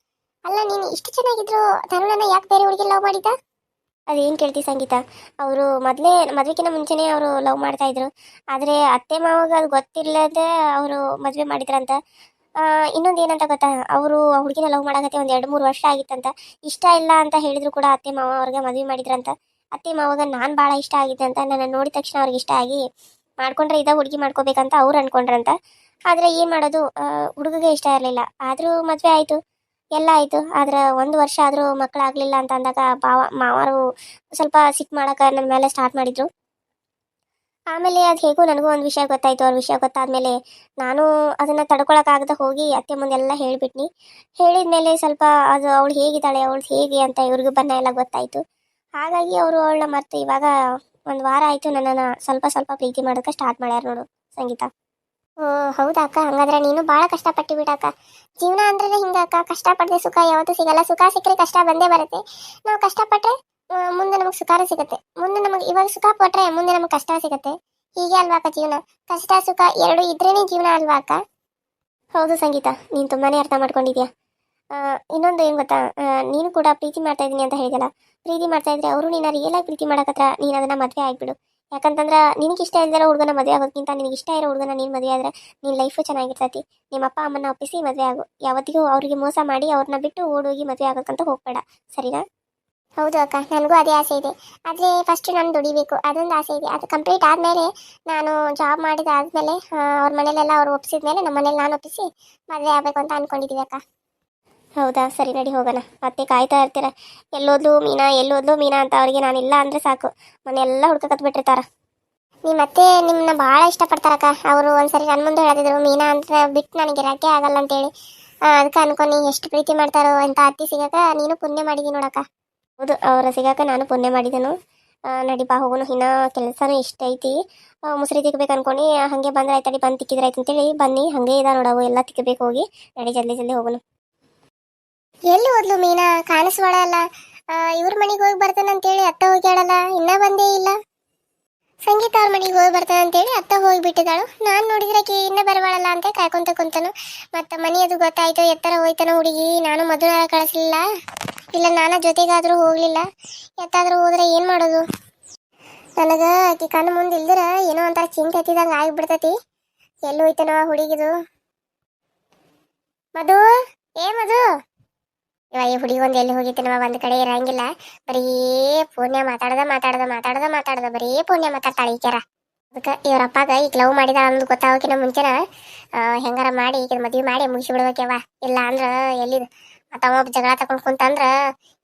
ಅಲ್ಲ, ನೀನು ಇಷ್ಟು ಚೆನ್ನಾಗಿದ್ರು ತರುಣನ ಯಾಕೆ ಬೇರೆ ಹುಡುಗಿ ಲವ್ ಮಾಡಿದ್ದ? ಅದೇನು ಕೇಳ್ತಿ ಸಂಗೀತ? ಅವರು ಮೊದಲೇ ಮದುವೆಗಿಂತ ಮುಂಚೆನೇ ಅವರು ಲವ್ ಮಾಡ್ತಾ ಇದ್ರು. ಆದರೆ ಅತ್ತೆ ಮಾವಾಗ ಅದು ಗೊತ್ತಿಲ್ಲದೆ ಅವರು ಮದುವೆ ಮಾಡಿದ್ರಂತ. ಇನ್ನೊಂದು ಏನಂತ ಗೊತ್ತಾ? ಅವರು ಹುಡುಗಿನ ಲವ್ ಮಾಡಕತ್ತೆ ಒಂದು ಎರಡು ಮೂರು ವರ್ಷ ಆಗಿತ್ತಂತ. ಇಷ್ಟ ಇಲ್ಲ ಅಂತ ಹೇಳಿದ್ರು ಕೂಡ ಅತ್ತೆ ಮಾವ ಅವ್ರಿಗೆ ಮದುವೆ ಮಾಡಿದ್ರಂತ. ಅತ್ತೆ ಮಾವಾಗ ನಾನು ಭಾಳ ಇಷ್ಟ ಆಗಿದ್ದೆ ಅಂತ ನನ್ನ ನೋಡಿದ ತಕ್ಷಣ ಅವ್ರಿಗೆ ಇಷ್ಟ ಆಗಿ ಮಾಡ್ಕೊಂಡ್ರೆ ಇದ ಹುಡುಗಿ ಮಾಡ್ಕೋಬೇಕಂತ ಅವ್ರು ಅನ್ಕೊಂಡ್ರಂತ. ಆದ್ರೆ ಏನು ಮಾಡೋದು ಹುಡುಗಗೆ ಇಷ್ಟ ಇರಲಿಲ್ಲ. ಆದ್ರೂ ಮದುವೆ ಆಯ್ತು, ಎಲ್ಲ ಆಯ್ತು. ಆದ್ರೆ ಒಂದು ವರ್ಷ ಆದರೂ ಮಕ್ಕಳಾಗಲಿಲ್ಲ ಅಂತ ಅಂದಾಗ ಬಾವ ಮಾವರು ಸ್ವಲ್ಪ ಸಿಟ್ಟು ಮಾಡಕ ನನ್ನ ಮೇಲೆ ಸ್ಟಾರ್ಟ್ ಮಾಡಿದ್ರು. ಆಮೇಲೆ ಅದು ಹೇಗೂ ನನಗೂ ಒಂದು ವಿಷಯ ಗೊತ್ತಾಯ್ತು. ಅವ್ರ ವಿಷಯ ಗೊತ್ತಾದ್ಮೇಲೆ ನಾನು ಅದನ್ನ ತಡ್ಕೊಳಕ್ಕಾಗದ ಹೋಗಿ ಅತ್ತೆ ಮುಂದೆಲ್ಲ ಹೇಳಿಬಿಟ್ನಿ. ಹೇಳಿದ್ಮೇಲೆ ಸ್ವಲ್ಪ ಅದು ಅವಳು ಹೇಗಿದ್ದಾಳೆ, ಅವಳು ಹೇಗೆ ಅಂತ ಇವ್ರಿಗೂ ಬನ್ನ ಎಲ್ಲ ಗೊತ್ತಾಯ್ತು. ಹಾಗಾಗಿ ಅವರು ಅವಳನ್ನ ಮತ್ತೆ ಇವಾಗ ಒಂದು ವಾರ ಆಯಿತು ನನ್ನನ್ನು ಸ್ವಲ್ಪ ಸ್ವಲ್ಪ ಪ್ರೀತಿ ಮಾಡೋಕೆ ಸ್ಟಾರ್ಟ್ ಮಾಡ್ಯಾರ ನೋಡು, ಸಂಗೀತ. ಓ, ಹೌದಾ ಅಕ್ಕ? ಹಂಗಾದ್ರೆ ನೀನು ಭಾಳ ಕಷ್ಟಪಟ್ಟು ಬಿಡಕ್ಕ ಜೀವನ ಅಂದ್ರೆ ಅಕ್ಕ. ಕಷ್ಟಪಡದೆ ಸುಖ ಯಾವತ್ತೂ ಸಿಗಲ್ಲ. ಸುಖ ಸಿಕ್ಕರೆ ಕಷ್ಟ ಬಂದೇ ಬರುತ್ತೆ. ನಾವು ಕಷ್ಟಪಟ್ಟರೆ ಮುಂದೆ ನಮಗೆ ಸುಖಾರ ಸಿಗುತ್ತೆ. ಮುಂದೆ ನಮಗೆ ಇವಾಗ ಸುಖ ಕೊಟ್ಟರೆ ಮುಂದೆ ನಮಗೆ ಕಷ್ಟ ಸಿಗುತ್ತೆ. ಹೀಗೆ ಅಲ್ವಾ ಅಕ್ಕ ಜೀವನ? ಕಷ್ಟ, ಸುಖ ಎರಡು ಇದ್ರೇನೆ ಜೀವನ ಅಲ್ವಾ ಅಕ್ಕ? ಹೌದು ಸಂಗೀತ. ನೀನು ತುಂಬಾನೇ ಅರ್ಥ ಮಾಡ್ಕೊಂಡಿದ್ಯಾ? ಇನ್ನೊಂದು ಏನು ಗೊತ್ತಾ? ನೀನು ಕೂಡ ಪ್ರೀತಿ ಮಾಡ್ತಾ ಇದ್ದೀನಿ ಅಂತ ಹೇಳಿದಲ್ಲ ಪ್ರೀತಿ ಮಾಡ್ತಾ ಇದ್ರೆ ಅವರು ನಿನ್ನ ರಿಯಲ್ ಆಗಿ ಪ್ರೀತಿ ಮಾಡಕತ್ರ, ನೀನು ಅದನ್ನ ಮದುವೆ ಆಗ್ಬಿಡು. ಯಾಕಂತಂದ್ರೆ ನಿನಗೆ ಇಷ್ಟ ಇಲ್ದಿರೋ ಹುಡುಗನ ಮದುವೆ ಆಗೋದಕ್ಕಿಂತ ನಿನಗೆ ಇಷ್ಟ ಇರೋ ಹುಡುಗನ ನೀನು ಮದುವೆ ಆದ್ರೆ ನಿನ್ನ ಲೈಫು ಚೆನ್ನಾಗಿರ್ತೈತಿ. ನಿಮ್ಮ ಅಪ್ಪ ಅಮ್ಮನ ಒಪ್ಪಿಸಿ ಮದುವೆ ಆಗು. ಯಾವತ್ತಿಗೂ ಅವರಿಗೆ ಮೋಸ ಮಾಡಿ ಅವ್ರನ್ನ ಬಿಟ್ಟು ಓಡೋಗಿ ಮದುವೆ ಆಗೋಕ್ಕಂತ ಹೋಗ್ಬೇಡ. ಸರಿನಾ? ಹೌದು ಅಕ್ಕ, ನನಗೂ ಅದೇ ಆಸೆ ಇದೆ. ಆದರೆ ಫಸ್ಟ್ ನಾನು ದುಡಿಬೇಕು, ಅದೊಂದು ಆಸೆ ಇದೆ. ಅದು ಕಂಪ್ಲೀಟ್ ಆದಮೇಲೆ ನಾನು ಜಾಬ್ ಮಾಡಿದಾದ್ಮೇಲೆ ಅವ್ರ ಮನೇಲೆಲ್ಲ ಅವ್ರು ಒಪ್ಪಿಸಿದ್ಮೇಲೆ ನಮ್ಮ ಮನೇಲಿ ನಾನು ಒಪ್ಪಿಸಿ ಮದುವೆ ಆಗಬೇಕು ಅಂತ ಅನ್ಕೊಂಡಿದ್ದೀವಿ ಅಕ್ಕ. ಹೌದಾ? ಸರಿ ನಡಿ ಹೋಗೋಣ. ಮತ್ತೆ ಕಾಯ್ತಾ ಇರ್ತೀರ? ಎಲ್ಲೋದ್ಲು ಮೀನಾ ಎಲ್ಲೋದ್ಲು ಮೀನಾ ಅಂತ ಅವರಿಗೆ ನಾನು ಇಲ್ಲ ಅಂದ್ರೆ ಸಾಕು. ಮನೆಯೆಲ್ಲ ಹುಡ್ಕಕತ್ ಬಿಟ್ಟಿರ್ತಾರ ನಿಮ್ಮ ಮತ್ತೆ ನಿಮ್ಮನ್ನ ಭಾಳ ಇಷ್ಟಪಡ್ತಾರಕ್ಕ ಅವರು ಒಂದ್ಸರಿ ನನ್ನ ಮುಂದೆ ಹೇಳದಿದ್ರು ಮೀನಾ ಅಂತ ಬಿಟ್ಟು ನನಗೆ ಇರಕ್ಕೆ ಆಗಲ್ಲ ಅಂತೇಳಿ. ಅದಕ್ಕೆ ಅನ್ಕೊಂಡು ಎಷ್ಟು ಪ್ರೀತಿ ಮಾಡ್ತಾರೋ ಅಂತ ಅತ್ತಿ ಸಿಗಕ ನೀನು ಪುಣ್ಯ ಮಾಡಿದಿ ನೋಡಕ್ಕ. ಹೌದು ಅವ್ರ ಸಿಗಾಕ ನಾನು ಪುಣ್ಯ ಮಾಡಿದೆನು. ನಡಿ ಬಾ ಹೋಗೋನು ಇನ್ನ ಕೆಲಸನೂ ಇಷ್ಟ ಐತಿ. ಮುಸ್ರಿ ತಿಕ್ಬೇಕು ಅನ್ಕೊಂಡು ಹಾಗೆ ಬಂದ್ರೆ ಆಯ್ತಡಿ ಬಂದು ತಿಕ್ಕಿದ್ರೆ ಆಯ್ತು ಅಂತೇಳಿ ಬನ್ನಿ ಹಂಗೆ ಇದ ನೋಡವು ಎಲ್ಲ ತಿಕ್ಕಬೇಕು ಹೋಗಿ. ನಡಿ ಜಲ್ದಿ ಜಲ್ದಿ ಹೋಗೋನು ಎಲ್ಲಿ ಹೋದ್ಲು ಮೀನಾ? ಕಾಣಿಸ್ಬಾಳ ಅಲ್ಲ ಇವ್ರ ಮನೆಗೆ ಹೋಗಿ ಬರ್ತಾನೆ ಅಂತೇಳಿ ಅತ್ತ ಹೋಗ್ಯಾಳಲ್ಲ. ಇನ್ನ ಬಂದೇ ಇಲ್ಲ. ಸಂಗೀತ ಅವ್ರ ಮನೆಗೆ ಹೋಗಿ ಬರ್ತಾನೆ ಅಂತೇಳಿ ಅತ್ತ ಹೋಗಿ ಬಿಟ್ಟಿದ್ದಾಳು ನಾನು ನೋಡಿದ್ರೆ ಆಕಿ ಇನ್ನ ಬರಬಾಳಲ್ಲ ಅಂತ ಕಾಯ್ಕೊಂತ ಕುಂತನು. ಮತ್ತೆ ಮನೆ ಅದು ಗೊತ್ತಾಯ್ತು, ಎತ್ತರ ಹೋಯ್ತಾನ ಹುಡುಗಿ. ನಾನು ಮದುವೆ ಕಳಿಸ್ಲಿಲ್ಲ. ಇಲ್ಲ, ನಾನ ಜೊತೆಗಾದ್ರೂ ಹೋಗ್ಲಿಲ್ಲ. ಎತ್ತಾದ್ರೂ ಹೋದ್ರೆ ಏನ್ ಮಾಡೋದು? ನನಗೆ ಆಕೆ ಕಣ್ಣು ಮುಂದೆ ಇಲ್ದಿರ ಏನೋ ಒಂಥರ ಚಿಂತೆ ಹತ್ತಿದಂಗ ಆಗ್ಬಿಡ್ತೈತಿ. ಎಲ್ಲಿ ಹೋಯ್ತಾನೋ ಹುಡುಗಿದು. ಮಧು, ಏ ಮಧು? ಇವ ಈ ಹುಡುಗಿ ಒಂದು ಎಲ್ಲಿ ಹೋಗಿತ್ತೇನವ ಒಂದ್ ಕಡೆ ಇರಂಗಿಲ್ಲ. ಬರೀ ಪುಣ್ಯ ಮಾತಾಡದ ಮಾತಾಡದ ಮಾತಾಡದ ಮಾತಾಡದ. ಬರೀ ಪುಣ್ಯ ಮಾತಾಡ್ತಾಳೆ ಈಕ್ಯಾರ ಅದಕ್ಕೆ ಇವ್ರ ಅಪ್ಪಾಗ ಈಗ ಲವ್ ಮಾಡಿದ ಅಂದ್ ಗೊತ್ತಾಗೋಕಿನ ಮುಂಚೆನ ಹೆಂಗಾರ ಮಾಡಿ ಈಗ ಮದ್ವಿ ಮಾಡಿ ಮುಗಿಸಿ ಬಿಡ್ಬೇಕವ ಇಲ್ಲ ಅಂದ್ರ ಎಲ್ಲಿದು? ಮತ್ತ ಒಬ್ಬ ಜಗಳ ತಕೊಂಡ್ ಕುಂತಂದ್ರ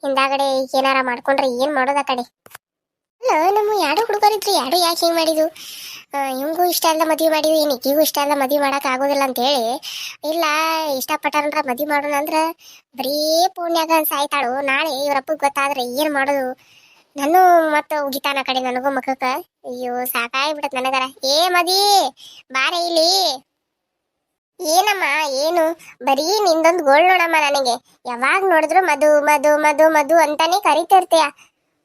ಹಿಂದಾಗಡೆ ಏನಾರ ಮಾಡ್ಕೊಂಡ್ರೆ ಏನ್ ಮಾಡೋದ ಕಡೆ? ನಮ್ಮ ಯಾರು ಹುಡುಗರಿದ್ರು, ಯಾರು ಯಾಕೆ ಹಿಂಗೆ ಮಾಡಿದ್ದು ಇವಂಗೂ ಇಷ್ಟ ಅಲ್ಲ ಮದುವೆ ಮಾಡಿದ್ವಿ ಏನು ಇಷ್ಟ ಅಲ್ಲ ಮದುವೆ ಮಾಡೋಕೆ ಆಗೋದಿಲ್ಲ ಅಂತೇಳಿ ಇಲ್ಲ ಇಷ್ಟಪಟ್ಟಾರಂದ್ರ ಮದುವೆ ಮಾಡೋಣ ಅಂದ್ರ ಬರೀ ಪುಣ್ಯಾಗ ಸಾಯ್ತಾಳು, ನಾಳೆ ಇವರಪ್ಪಗೆ ಗೊತ್ತಾದ್ರೆ ಏನು ಮಾಡೋದು? ನಾನು ಮತ್ತೆ ಉಗಿತಾನ ಕಡೆ ನನಗೂ ಮಕ್ಕಕ್ಕೆ ಅಯ್ಯೋ ಸಾಕಾಗ್ಬಿಡತ್ ನನಗರ. ಏ ಮದಿ, ಬಾರೆ ಇಲ್ಲಿ. ಏನಮ್ಮ, ಏನು? ಬರೀ ನಿಂದೊಂದು ಗೋಳ್ ನೋಡಮ್ಮ ನನಗೆ. ಯಾವಾಗ ನೋಡಿದ್ರು ಮಧು ಮಧು ಮಧು ಮಧು ಅಂತಾನೆ ಕರಿತಿರ್ತೀಯ.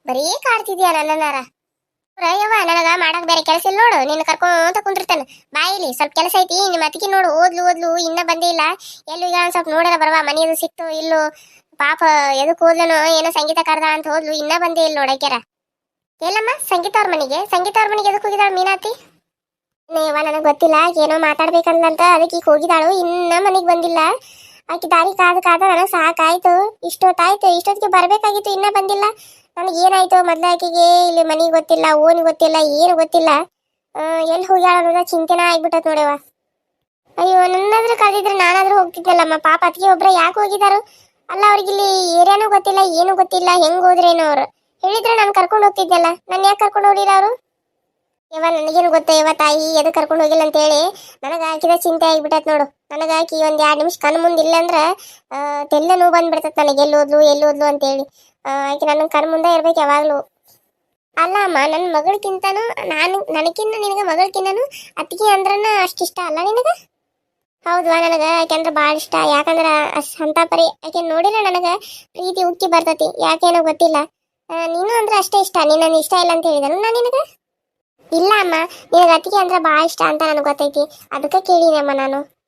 ಬರೀ ಕಾಡ್ತಿದ್ಯಾ ನನ್ನನಾರ ಯವ್ವ ನನಗ ಮಾಡಕ್ ಬೇರೆ ಕೆಲಸ ಇಲ್ಲ ನೋಡು, ನಿನ್ನ ಕರ್ಕೊಂತ ಕುಂದಿರ್ತಾನೆ ಬಾಯಿಲಿ ಸ್ವಲ್ಪ ಕೆಲಸ ಐತಿ, ನಿಮ್ಮ ಅತ್ತಿಗೆ ನೋಡು, ಓದ್ಲು ಓದ್ಲು, ಇನ್ನ ಬಂದೇ ಇಲ್ಲ. ಎಲ್ಲಿಗ ಒಂದ್ ಸ್ವಲ್ಪ ನೋಡಲ್ಲ ಬರವಾ ಮನೆಯದು ಸಿಕ್ತು, ಇಲ್ಲೋ, ಪಾಪ ಎದಕ್ ಹೋದ್ಲನೋ ಏನೋ ಸಂಗೀತ ಕರ್ದ ಅಂತ ಹೋದ್ಲು ಇನ್ನ ಬಂದೇ ಇಲ್ಲ ನೋಡಕ್ಯಾರ ಎಲ್ಲಮ್ಮ ಸಂಗೀತ ಅವ್ರ ಮನೆಗೆ, ಸಂಗೀತ ಅವ್ರ ಮನೆಗೆ ಎದಕ್ ಹೋಗಿದಾಳ ಮೀನಾತಿ? ನೀವ ನನಗೆ ಗೊತ್ತಿಲ್ಲ, ಏನೋ ಮಾತಾಡ್ಬೇಕಂದಂತ ಅದಕ್ಕೆ ಈಗ ಹೋಗಿದಾಳು ಇನ್ನ ಮನೆಗೆ ಬಂದಿಲ್ಲ. ಆಕಿ ದಾರಿ ಕಾದ ಕಾದ ನನಗೆ ಸಾಕಾಯ್ತು, ಇಷ್ಟೊತ್ತಾಯ್ತು, ಇಷ್ಟೊತ್ತಿಗೆ ಬರಬೇಕಾಗಿತ್ತು, ಇನ್ನ ಬಂದಿಲ್ಲ. ನನಗೆ ಏನಾಯ್ತು ಮೊದ್ಲ ಆಕಿಗೆ? ಇಲ್ಲಿ ಮನೆಗೆ ಗೊತ್ತಿಲ್ಲ ಓನ್ ಗೊತ್ತಿಲ್ಲ ಏನು ಗೊತ್ತಿಲ್ಲ. ಎಲ್ಲಿ ಹೋಗ್ಯಾಳ ಅನ್ನೋದ ಚಿಂತೆನ ಆಗ್ಬಿಟ್ಟತ್ ನೋಡವ ಅಯ್ಯೋ, ನನ್ನಾದ್ರೂ ಕರೆದಿದ್ರೆ ನಾನಾದ್ರೂ ಹೋಗ್ತಿದ್ದಲ್ಲಮ್ಮ ಪಾಪ ಅದಕ್ಕೆ ಒಬ್ರ ಯಾಕೆ ಹೋಗಿದಾರು? ಅಲ್ಲ ಅವ್ರಿಗೆ ಇಲ್ಲಿ ಏರಿಯಾನೂ ಗೊತ್ತಿಲ್ಲ, ಏನು ಗೊತ್ತಿಲ್ಲ, ಹೆಂಗ್ ಹೋದ್ರೇನೋ ಅವ್ರು. ಹೇಳಿದ್ರೆ ನಾನು ಕರ್ಕೊಂಡು ಹೋಗ್ತಿದ್ದಲ್ಲ ನನ್ನ ಯಾಕೆ ಕರ್ಕೊಂಡು ಹೋಗಿಲ್ಲ ಅವರು? ಯವ ನನಗೇನು ಗೊತ್ತ ಯವ ತಾಯಿ ಎದಕ್ಕೆ ಕರ್ಕೊಂಡು ಹೋಗಿಲ್ಲ ಅಂತ ಹೇಳಿ ನನಗೆ ಹಾಕಿದ ಚಿಂತೆ ಆಗಿಬಿಟ್ಟತ್ ನೋಡು. ನನಗೆ ಹಾಕಿ ಒಂದ್ ಎರಡು ನಿಮಿಷ ಕಣ್ಣು ಮುಂದೆ ಇಲ್ಲ ಅಂದ್ರೆ ತೆಲ್ಲ ನೋವು ಬಂದ್ಬಿಡ್ತತ್ ನನಗೆ, ಎಲ್ಲಿ ಓದ್ಲು ಎಲ್ಲಿ ಓದ್ಲು ಅಂತೇಳಿ. ಆಕೆ ನನ್ನ ಕರ್ ಮುಂದೆ ಇರ್ಬೇಕು ಯಾವಾಗ್ಲೂ. ಅಲ್ಲ ಅಮ್ಮ ನನ್ನ ಮಗಳಕ್ಕಿಂತನೂ ನಾನು ನನಗಿನ್ನ ನಿನಗೆ ಮಗಳಕ್ಕಿಂತನೂ ಅತ್ತಿಗೆ ಅಂದ್ರನ ಅಷ್ಟಿಷ್ಟ ಅಲ್ಲ ನಿನಗೆ? ಹೌದು, ನನಗೆ, ಯಾಕೆಂದ್ರೆ ಭಾಳ ಇಷ್ಟ. ಯಾಕಂದ್ರೆ ಅಂತ ಪರಿ ಯಾಕೆ ನೋಡಿಲ್ಲ ನನಗೆ? ಪ್ರೀತಿ ಉಕ್ಕಿ ಬರ್ತತಿ, ಯಾಕೇನೋ ಗೊತ್ತಿಲ್ಲ. ನೀನು ಅಂದ್ರೆ ಅಷ್ಟೇ ಇಷ್ಟ. ನೀನು ನನ್ನ ಇಷ್ಟ ಇಲ್ಲ ಅಂತ ಹೇಳಿದನು ನಾನು ನಿನಗೆ? ಇಲ್ಲ ಅಮ್ಮ, ನಿನಗೆ ಅತ್ತಿಗೆ ಅಂದ್ರೆ ಭಾಳ ಇಷ್ಟ ಅಂತ ನನಗೆ ಗೊತ್ತೈತಿ. ಅದಕ್ಕೆ ಕೇಳಿನಮ್ಮ ನಾನು.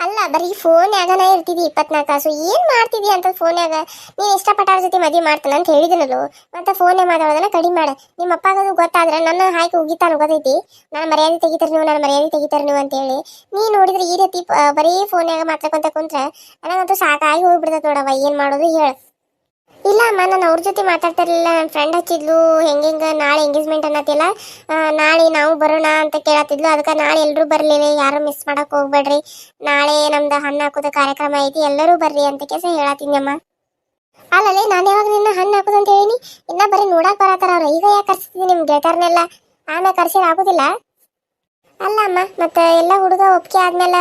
ಅಲ್ಲ, ಬರೀ ಫೋನ್ಯಾಗನ ಇರ್ತಿದಿ ಇಪ್ಪತ್ನಾಲ್ಕು ತಾಸು. ಏನ್ ಮಾಡ್ತಿದಿ ಅಂತ ಫೋನ್ಯಾಗ? ನೀನ್ ಇಷ್ಟಪಟ್ಟಾರ ಜೊತೆ ಮದ್ವೆ ಮಾಡ್ತಾನ ಅಂತ ಹೇಳಿದನಲ್ಲೋ? ಮತ್ತೆ ಫೋನೇ ಮಾತಾಡೋದನ್ನ ಕಡಿಮೆ ಮಾಡ. ನಿಮ್ಮ ಅಪ್ಪಾಗದು ಗೊತ್ತಾದ್ರೆ ನನ್ನ ಹಾಕಿ ಉಗಿತಾನ ಗೊತ್ತೈತಿ ನಾನು ಮರ್ಯಾದೆ ತೆಗಿತಾರ ನೀವು ನಾನು ಮರ್ಯಾದೆ ತೆಗಿತಾರ ನೀವು ಅಂತ ಹೇಳಿ ನೀ ನೋಡಿದ್ರೆ ಈ ರೀತಿ ಬರೀ ಫೋನ್ಯಾಗ ಮಾತಾಡ್ಕೊಂತ ಕುಂತ್ರೆ ನನಗಂತೂ ಸಾಕಾಗಿ ಹೋಗ್ಬಿಡ್ತೈತೆ ನೋಡವ್ವ, ಏನ್ ಮಾಡೋದು ಹೇಳ. ಇಲ್ಲ ಅಮ್ಮ, ನಾನು ಅವ್ರ ಜೊತೆ ಮಾತಾಡ್ತಿರ್ಲಿಲ್ಲ ನನ್ನ ಫ್ರೆಂಡ್ ಹಚ್ಚಿದ್ಲು. ಹೆಂಗೆ ಹೆಂಗೆ ನಾಳೆ ಎಂಗೇಜ್ಮೆಂಟ್ ಅನ್ನತ್ತಿಲ್ಲ ನಾಳೆ ನಾವು ಬರೋಣ ಅಂತ ಕೇಳತ್ತಿದ್ಲು. ಅದಕ್ಕೆ ನಾಳೆ ಎಲ್ಲರೂ ಬರಲಿಲ್ಲ ಯಾರು ಮಿಸ್ ಮಾಡಕ್ ಹೋಗ್ಬೇಡ್ರಿ. ನಾಳೆ ನಮ್ದು ಹಣ್ಣು ಹಾಕೋದ ಕಾರ್ಯಕ್ರಮ ಐತಿ. ಎಲ್ಲರೂ ಬರ್ರಿ ಅಂತ ಕೇಸ ಹೇಳತ್ತೀನಮ್ಮ ಅಲ್ಲಲ್ಲಿ ನಾನು ಯಾವಾಗ ನಿನ್ನ ಹಣ್ಣು ಅಂತ ಹೇಳಿನಿ? ಇನ್ನ ಬರೀ ನೋಡಕ್ಕೆ ಬರತ್ತಾರ ಅವ್ರು. ಈಗ ಯಾಕೆ ಕರ್ಸಿದ್ವಿ ನಿಮ್ಮ ಗೆಳತಿಯರ್ನೆಲ್ಲ ಆಮೇಲೆ ಕರ್ಸಿದ್ರೆ ಆಗೋದಿಲ್ಲ? ಅಲ್ಲ ಅಮ್ಮ, ಮತ್ತೆ ಎಲ್ಲ ಹುಡುಗ ಒಪ್ಪಿಗೆ ಆದ್ಮೇಲೆ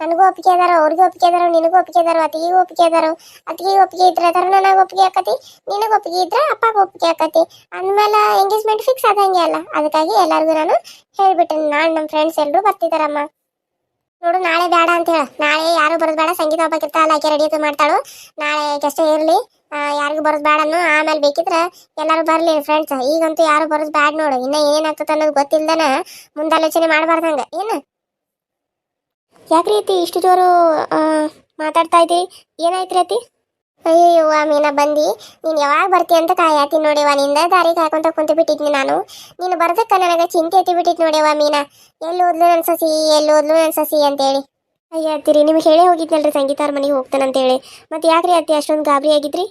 ನನಗೂ ಒಪ್ಪಿಗೆ ಅದಾರ, ಅವ್ರಿಗೂ ಒಪ್ಪಿಗೆ ಅದಾರ, ನಿನಗೂ ಒಪ್ಪಿಗೆ ಅದಾರ, ಅತ್ತಿಗೆಗೂ ಒಪ್ಪಿಗೆ ಅದಾರ ಅತ್ತಿಗೆ ಒಪ್ಪಿಗೆ ಇದ್ರೆ ಅದಾರ ನನಗೆ ಒಪ್ಪಿಗೆ ಆಕತಿ, ನಿನಗೆ ಒಪ್ಪಿಗೆ ಇದ್ರೆ ಅಪ್ಪಗೆ ಒಪ್ಪಿಗೆ ಆಕತಿ. ಅಂದ್ಮೇಲೆ ಎಂಗೇಜ್ಮೆಂಟ್ ಫಿಕ್ಸ್ ಆದಂಗೆ ಅಲ್ಲ. ಅದಕ್ಕಾಗಿ ಎಲ್ಲರಿಗೂ ನಾನು ಹೇಳ್ಬಿಟ್ಟೆ ನಾನು ನಮ್ಮ ಫ್ರೆಂಡ್ಸ್ ಎಲ್ಲರೂ ಬರ್ತಿದ್ದಾರಮ್ಮ ನೋಡು, ನಾಳೆ ಬೇಡ ಅಂತ ಹೇಳ. ನಾಳೆ ಯಾರು ಬರೋದು ಬೇಡ. ಸಂಗೀತ ಒಬ್ಬಕ್ಕಿರ್ತಾಳ ಆಕೆ ರೆಡಿ ಮಾಡ್ತಾಳು. ನಾಳೆ ಕೆಷ್ಟ ಇರಲಿ. ಯಾರಿಗೂ ಬರೋದು ಬೇಡ ಅನ್ನೋ ಆಮೇಲೆ ಬೇಕಿದ್ರೆ ಎಲ್ಲರೂ ಬರಲಿ ಫ್ರೆಂಡ್ಸ್ ಈಗಂತೂ ಯಾರು ಬರೋದು ಬ್ಯಾಡ್ ನೋಡು. ಇನ್ನ ಏನೇನಾಗ್ತದೆ ಅನ್ನೋದು ಗೊತ್ತಿಲ್ದನ ಮುಂದಾಲೋಚನೆ ಮಾಡಬಾರ್ದಂಗೆ ಏನು? ಯಾಕ್ರಿ ಅತ್ತಿ? ಇಷ್ಟು ಜೋರು ಮಾತಾಡ್ತಾ ಇದ್ದೀರಿ ಏನಾಯ್ತು ಅತ್ತಿ? ಅಯ್ಯಯ್ಯೋ ಮೀನಾ ಬಂದು. ನೀನು ಯಾವಾಗ ಬರ್ತಿ ಅಂತ ಕಾಯತಿ ನೋಡಿವ ನಿಂದ ದಾರಿ ಕಾಯ್ಕೊಂತ ಕುಂತು ಬಿಟ್ಟಿದ್ನಿ ನಾನು. ನೀನು ಬರ್ದಕ್ಕ ನನಗೆ ಚಿಂತೆ ಎತ್ತಿ ಬಿಟ್ಟಿದ್ ನೋಡಿವ ಮೀನಾ ಎಲ್ಲಿ ಓದ್ಲು ನನ್ನ ಸಸಿ? ಎಲ್ಲಿ ಓದ್ಲು ನನ್ನ ಸಸಿ ಅಂತೇಳಿ. ಅಯ್ಯ ಅತ್ತಿರಿ ನಿಮ್ಗೆ ಹೇಳೇ ಹೋಗಿದ್ನಲ್ರಿ ಸಂಗೀತಾರ ಮನೆಗೆ ಹೋಗ್ತಾನಂತೇಳಿ. ಮತ್ತೆ ಯಾಕ್ರಿ ಅತ್ತಿ ಅಷ್ಟೊಂದು ಗಾಬರಿ ಆಗಿದ್ರಿ?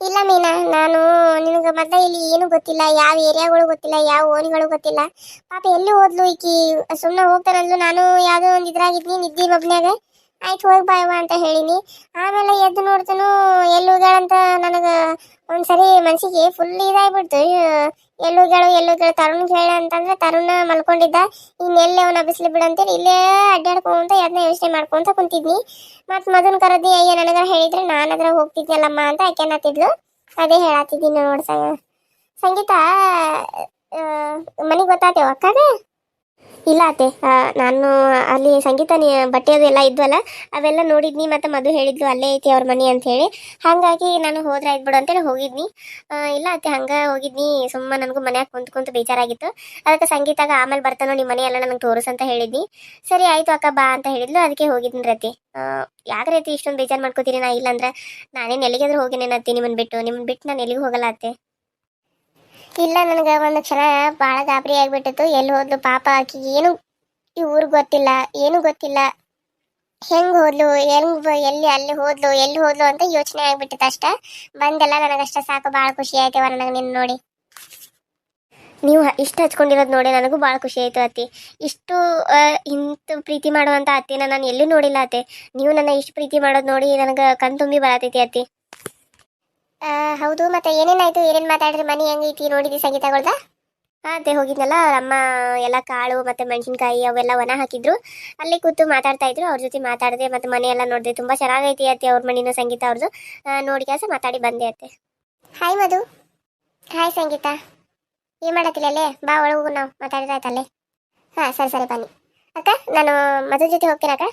ಇಲ್ಲ ಮೀನಾ, ನಾನು ನಿನಗೆ ಮೊದಲ ಇಲ್ಲಿ ಏನು ಗೊತ್ತಿಲ್ಲ, ಯಾವ ಏರಿಯಾಗಳು ಗೊತ್ತಿಲ್ಲ, ಯಾವ ಓಣಿಗಳು ಗೊತ್ತಿಲ್ಲ. ಪಾಪ ಎಲ್ಲಿ ಓದ್ಲು ಈಕಿ? ಸುಮ್ಮನೆ ಹೋಗ್ತಾನಂದ್ಲು. ನಾನು ಯಾವುದೋ ಒಂದು ಇದ್ರಾಗಿದ್ನಿ, ನಿದ್ದಿ ಮಬ್ನ್ಯಾಗ ಆಯ್ತು ಹೋಗಿ ಬಾಯ್ ಅಂತ ಹೇಳಿನಿ. ಆಮೇಲೆ ಎದ್ದು ನೋಡ್ತಾನು, ಎಲ್ಲಿ ಹೋಗ್ಯಾಳಂತ ನನಗೆ ಒಂದ್ಸರಿ ಮನಸ್ಸಿಗೆ ಫುಲ್ ಇದಾಗ್ಬಿಡ್ತು. ಎಲ್ಲಿ ಹೋಗ್ಯಾಳು ಎಲ್ಲಿ ಹೋಗ್ಯಾಳು ತರುಣ್ ಹೇಳ ಅಂತಂದ್ರೆ ತರುಣ ಮಲ್ಕೊಂಡಿದ್ದ. ಇನ್ನೆಲ್ಲಿ ಅವನ ಬಿಸಿಲು ಬಿಡಂತೇಳಿ ಇಲ್ಲೇ ಅಡ್ಡಾಡ್ಕೊಂತ ಅದನ್ನ ಯೋಚನೆ ಮಾಡ್ಕೊಂತ ಕುಂತಿದ್ನಿ. ಮತ್ ಮದನ್ ಕರದಿ, ಅಯ್ಯ ನನಗ ಹೇಳಿದ್ರೆ ನಾನು ಅದ್ರ ಹೋಗ್ತಿದ್ನಲ್ಲಮ್ಮ ಅಂತ ಆಕೆ ಅದೇ ಹೇಳತ್ತಿದ್ದೀನಿ ನೋಡ್ ಸಂಗೀತ ಮನೆಗೆ ಗೊತ್ತಾತೇವ ಅಕ್ಕಾಗ? ಇಲ್ಲ ಅತ್ತೆ ನಾನು ಅಲ್ಲಿ ಸಂಗೀತ ಬಟ್ಟೆ ಅದು ಎಲ್ಲ ಇದ್ವಲ್ಲ, ಅವೆಲ್ಲ ನೋಡಿದ್ನಿ ಮತ್ತೆ ಮದು ಹೇಳಿದ್ಲು, ಅಲ್ಲೇ ಐತಿ ಅವ್ರ ಮನೆ ಅಂತ ಹೇಳಿ ಹಾಗಾಗಿ ನಾನು ಹೋದ್ರೆ ಆಯ್ತು ಬಿಡು ಅಂತೇಳಿ ಹೋಗಿದ್ನಿ. ಇಲ್ಲ ಅತ್ತೆ, ಹಂಗ ಹೋಗಿದ್ನಿ, ಸುಮ್ಮ ನನಗೂ ಮನ್ಯಾಗ ಕುಂತ್ ಕುಂತು ಬೇಜಾರಾಗಿತ್ತು. ಅದಕ್ಕೆ ಸಂಗೀತಾಗ ಆಮೇಲೆ ಬರ್ತಾನೋ ನಿಮ್ಮ ಮನೆ ಎಲ್ಲ ನನಗೆ ತೋರಿಸ್ ಅಂತ ಹೇಳಿದ್ನಿ. ಸರಿ ಆಯ್ತು ಅಕ್ಕ, ಬಾ ಅಂತ ಹೇಳಿದ್ಲು, ಅದಕ್ಕೆ ಹೋಗಿದ್ನಿ ರತಿ. ಯಾಕೆ ರೀತಿ ಇಷ್ಟೊಂದು ಬೇಜಾರು ಮಾಡ್ಕೋತೀನಿ ನಾ ಇಲ್ಲಂದ್ರೆ? ನಾನೇನು ಎಲ್ಲಿಗಾದ್ರೂ ಹೋಗಿನೇನತ್ತಿ ನಿಮ್ಮನ್ನ ಬಿಟ್ಟು? ನಿಮ್ಮನ್ನ ಬಿಟ್ಟು ನಾನು ಎಲ್ಲಿಗೂ ಹೋಗಲ್ಲ ಅತ್ತೆ. ಇಲ್ಲ ನನಗೆ, ಒಂದು ಕ್ಷಣ ಭಾಳ ಗಾಬರಿ ಆಗ್ಬಿಟ್ಟಿತ್ತು. ಎಲ್ಲಿ ಹೋದ್ಲು ಪಾಪ ಆಕಿ? ಏನು ಈ ಊರು ಗೊತ್ತಿಲ್ಲ, ಏನು ಗೊತ್ತಿಲ್ಲ. ಹೆಂಗ್ ಹೋದ್ಲು? ಹೆಂಗ್ ಎಲ್ಲಿ, ಅಲ್ಲಿ ಹೋದ್ಲು? ಎಲ್ಲಿ ಹೋದ್ಲು ಅಂತ ಯೋಚನೆ ಆಗ್ಬಿಟ್ಟಿತ್ತು ಅಷ್ಟ. ಬಂದೆಲ್ಲ ನನಗಷ್ಟ ಸಾಕು. ಭಾಳ ಖುಷಿ ಆಯ್ತವ ನನಗೆ ನಿನ್ನ ನೋಡಿ. ನೀವು ಇಷ್ಟು ಹಚ್ಕೊಂಡಿರೋದು ನೋಡಿ ನನಗೂ ಭಾಳ ಖುಷಿ ಆಯ್ತು ಅತ್ತಿ. ಇಷ್ಟು ಇಂಥ ಪ್ರೀತಿ ಮಾಡುವಂಥ ಅತ್ತಿನ ನಾನು ಎಲ್ಲೂ ನೋಡಿಲ್ಲ ಅತ್ತೆ. ನೀವು ನನ್ನ ಇಷ್ಟು ಪ್ರೀತಿ ಮಾಡೋದು ನೋಡಿ ನನಗೆ ಕಣ್ ತುಂಬಿ ಬರತೈತಿ ಅತ್ತಿ. ಹೌದು, ಮತ್ತೆ ಏನೇನಾಯ್ತು? ಏನೇನು ಮಾತಾಡಿದ್ರೆ? ಮನೆ ಹೆಂಗೈತಿ? ನೋಡಿದಿ ಸಂಗೀತಗಳ್ದ ಅತ್ತೆ ಹೋಗಿದ್ನಲ್ಲ, ಅಮ್ಮ ಎಲ್ಲ ಕಾಳು ಮತ್ತೆ ಮೆಣಸಿನ್ಕಾಯಿ ಅವೆಲ್ಲ ಒಣ ಹಾಕಿದ್ರು. ಅಲ್ಲಿ ಕೂತು ಮಾತಾಡ್ತಾ ಇದ್ರು. ಅವ್ರ ಜೊತೆ ಮಾತಾಡಿದೆ, ಮತ್ತೆ ಮನೆಯೆಲ್ಲ ನೋಡಿದೆ. ತುಂಬಾ ಚೆನ್ನಾಗೈತಿ ಅತ್ತೆ, ಅವ್ರ ಮನಿನ ಸಂಗೀತ ಅವ್ರದ್ದು ನೋಡಿ ಕೆಲಸ ಮಾತಾಡಿ ಬಂದೆ ಅತ್ತೆ. ಹಾಯ್ ಮಧು. ಹಾಯ್ ಸಂಗೀತ. ಏನ್ ಮಾಡತ್ತಿಲ್ಲ ಅಲ್ಲೇ? ಬಾ, ಒಳಗು ನಾವು. ಮಾತಾಡಿದಾಯ್ತಲ್ಲೇ ಹಾ, ಸರಿ ಸರಿ, ಬನ್ನಿ. ಅಕ್ಕ, ನಾನು ಮಧು ಜೊತೆ ಹೋಗ್ತೀನಿ ಅಕ್ಕ.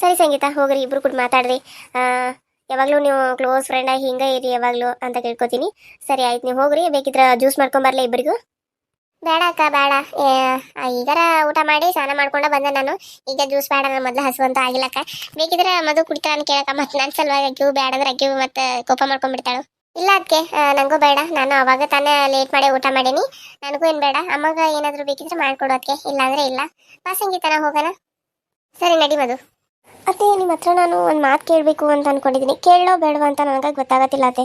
ಸರಿ, ಸಂಗೀತ, ಹೋಗ್ರಿ. ಇಬ್ರು ಕೂಡ ಮಾತಾಡ್ರಿ. ಯಾವಾಗಲೂ ನೀವು ಕ್ಲೋಸ್ ಫ್ರೆಂಡ್ ಆಗಿ ಹಿಂಗೆ ಇರಿ ಯಾವಾಗಲೂ ಅಂತ ಕೇಳ್ಕೊತೀನಿ. ಸರಿ, ಆಯ್ತು. ನೀವು ಹೋಗ್ರಿ, ಬೇಕಿದ್ರೆ ಜ್ಯೂಸ್ ಮಾಡ್ಕೊಂಬರ್ಲಿ ಇಬ್ಬರಿಗೂ ಬೇಡ ಅಕ್ಕ, ಬೇಡ. ಈಗಾರ ಊಟ ಮಾಡಿ ಸ್ನಾನ ಮಾಡ್ಕೊಂಡ ಬಂದೆ ನಾನು. ಈಗ ಜ್ಯೂಸ್ ಬೇಡ, ನಾನು ಮೊದಲು ಹಸುವಂತ ಆಗಿಲ್ಲಕ್ಕ ಬೇಕಿದ್ರೆ ಮದು ಕುಡಿತಾ ಅಂತ ಕೇಳಕ್ಕ, ಮತ್ತೆ ನನ್ನ ಸಲುವಾಗಿ ಅಕ್ಕಿವು ಬೇಡ ಅಂದ್ರೆ ಅಕ್ಕಿವು ಮತ್ತೆ ಕೋಪ ಮಾಡ್ಕೊಂಡ್ಬಿಡ್ತಾಳು ಇಲ್ಲ ಅದಕ್ಕೆ ನನಗೂ ಬೇಡ. ನಾನು ಅವಾಗ ತಾನೇ ಲೇಟ್ ಮಾಡಿ ಊಟ ಮಾಡೀನಿ. ನನಗೂ ಏನು ಬೇಡ. ಅಮ್ಮಗ ಏನಾದರೂ ಬೇಕಿದ್ರೆ ಮಾಡ್ಕೊಡು ಅದಕ್ಕೆ ಇಲ್ಲಾಂದ್ರೆ ಇಲ್ಲ. ಬಾ ಹೋಗೋಣ. ಸರಿ, ನಡಿ ಮದು ಅತ್ತೆ ನಿಮ್ಮ ಹತ್ರ ನಾನು ಒಂದು ಮಾತು ಕೇಳಬೇಕು ಅಂತ ಅನ್ಕೊಂಡಿದ್ದೀನಿ ಕೇಳೋ ಬೇಡವ ಅಂತ ನನಗೆ ಗೊತ್ತಾಗತ್ತಿಲ್ಲ ಅತ್ತೆ.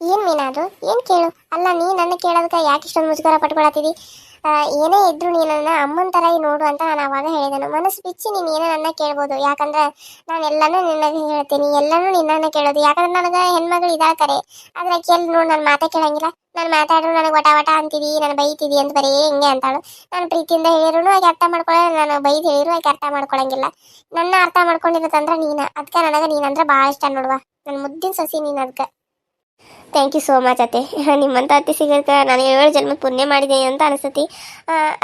ಏನು ಅದು? ಏನು ಕೇಳು? ಅಲ್ಲ, ನೀ ನನ್ನ ಕೇಳೋದಕ್ಕೆ ಯಾಕೆ ಇಷ್ಟೊಂದು ಮುಜುಗರ ಪಟ್ಕೊಳತ್ತಿದ್ದಿ ಏನೇ ಇದ್ರು ನೀನು ನನ್ನ ಅಮ್ಮನ ಥರ ನೋಡು ಅಂತ ನಾನು ಅವಾಗ ನಾನು ಮನಸ್ಸು ಬಿಚ್ಚಿ ನೀನು ಏನೋ ನನ್ನ ಕೇಳ್ಬೋದು. ಯಾಕಂದ್ರೆ ನಾನು ಎಲ್ಲನೂ ನಿನ್ನಗೆ ಹೇಳ್ತೀನಿ. ಎಲ್ಲನೂ ನಿನ್ನನ್ನು ಕೇಳೋದು. ಯಾಕಂದ್ರೆ ನನಗೆ ಹೆಣ್ಮಗಳು ಕರೆ ಆದ್ರೆ ಕೇಳಿ ನೋಡು, ನಾನು ಮಾತೇ ಕೇಳಂಗಿಲ್ಲ. ನಾನು ಮಾತಾಡ್ರು, ನನಗೆ ವಟ ವಟ ಅಂತಿದಿ, ನಾನು ಬೈತಿದಿ ಅಂತ ಬರೀ ಹಿಂಗೆ ಅಂತಾಳು. ನಾನು ಪ್ರೀತಿಯಿಂದ ಹೇಳಿದ್ರು ಆಕೆ ಅರ್ಥ ಮಾಡ್ಕೊಳ್ಳೋ ನಾನು ಬೈದು ಹೇಳಿದ್ರು ಆಕೆ ಅರ್ಥ ಮಾಡ್ಕೊಳ್ಳಂಗಿಲ್ಲ ನನ್ನ ಅರ್ಥ ಮಾಡ್ಕೊಂಡಿರೋದಂದ್ರೆ ನೀನ ಅದಕ್ಕೆ ನನಗೆ ನೀನಂದ್ರೆ ಭಾಳ ಇಷ್ಟ ನೋಡುವ ನನ್ನ ಮುದ್ದಿನ ಸಸಿ ನೀನು ಅದಕ್ಕೆ ಥ್ಯಾಂಕ್ ಯು ಸೋ ಮಚ್ ಅತ್ತೆ. ನಿಮ್ಮಂಥ ಅತ್ತಿ ಸಿಗೋದಕ್ಕೆ ನಾನು ಏಳು ಜನ್ಮ ಪುಣ್ಯ ಮಾಡಿದ್ದೀನಿ ಅಂತ ಅನಿಸ್ತತಿ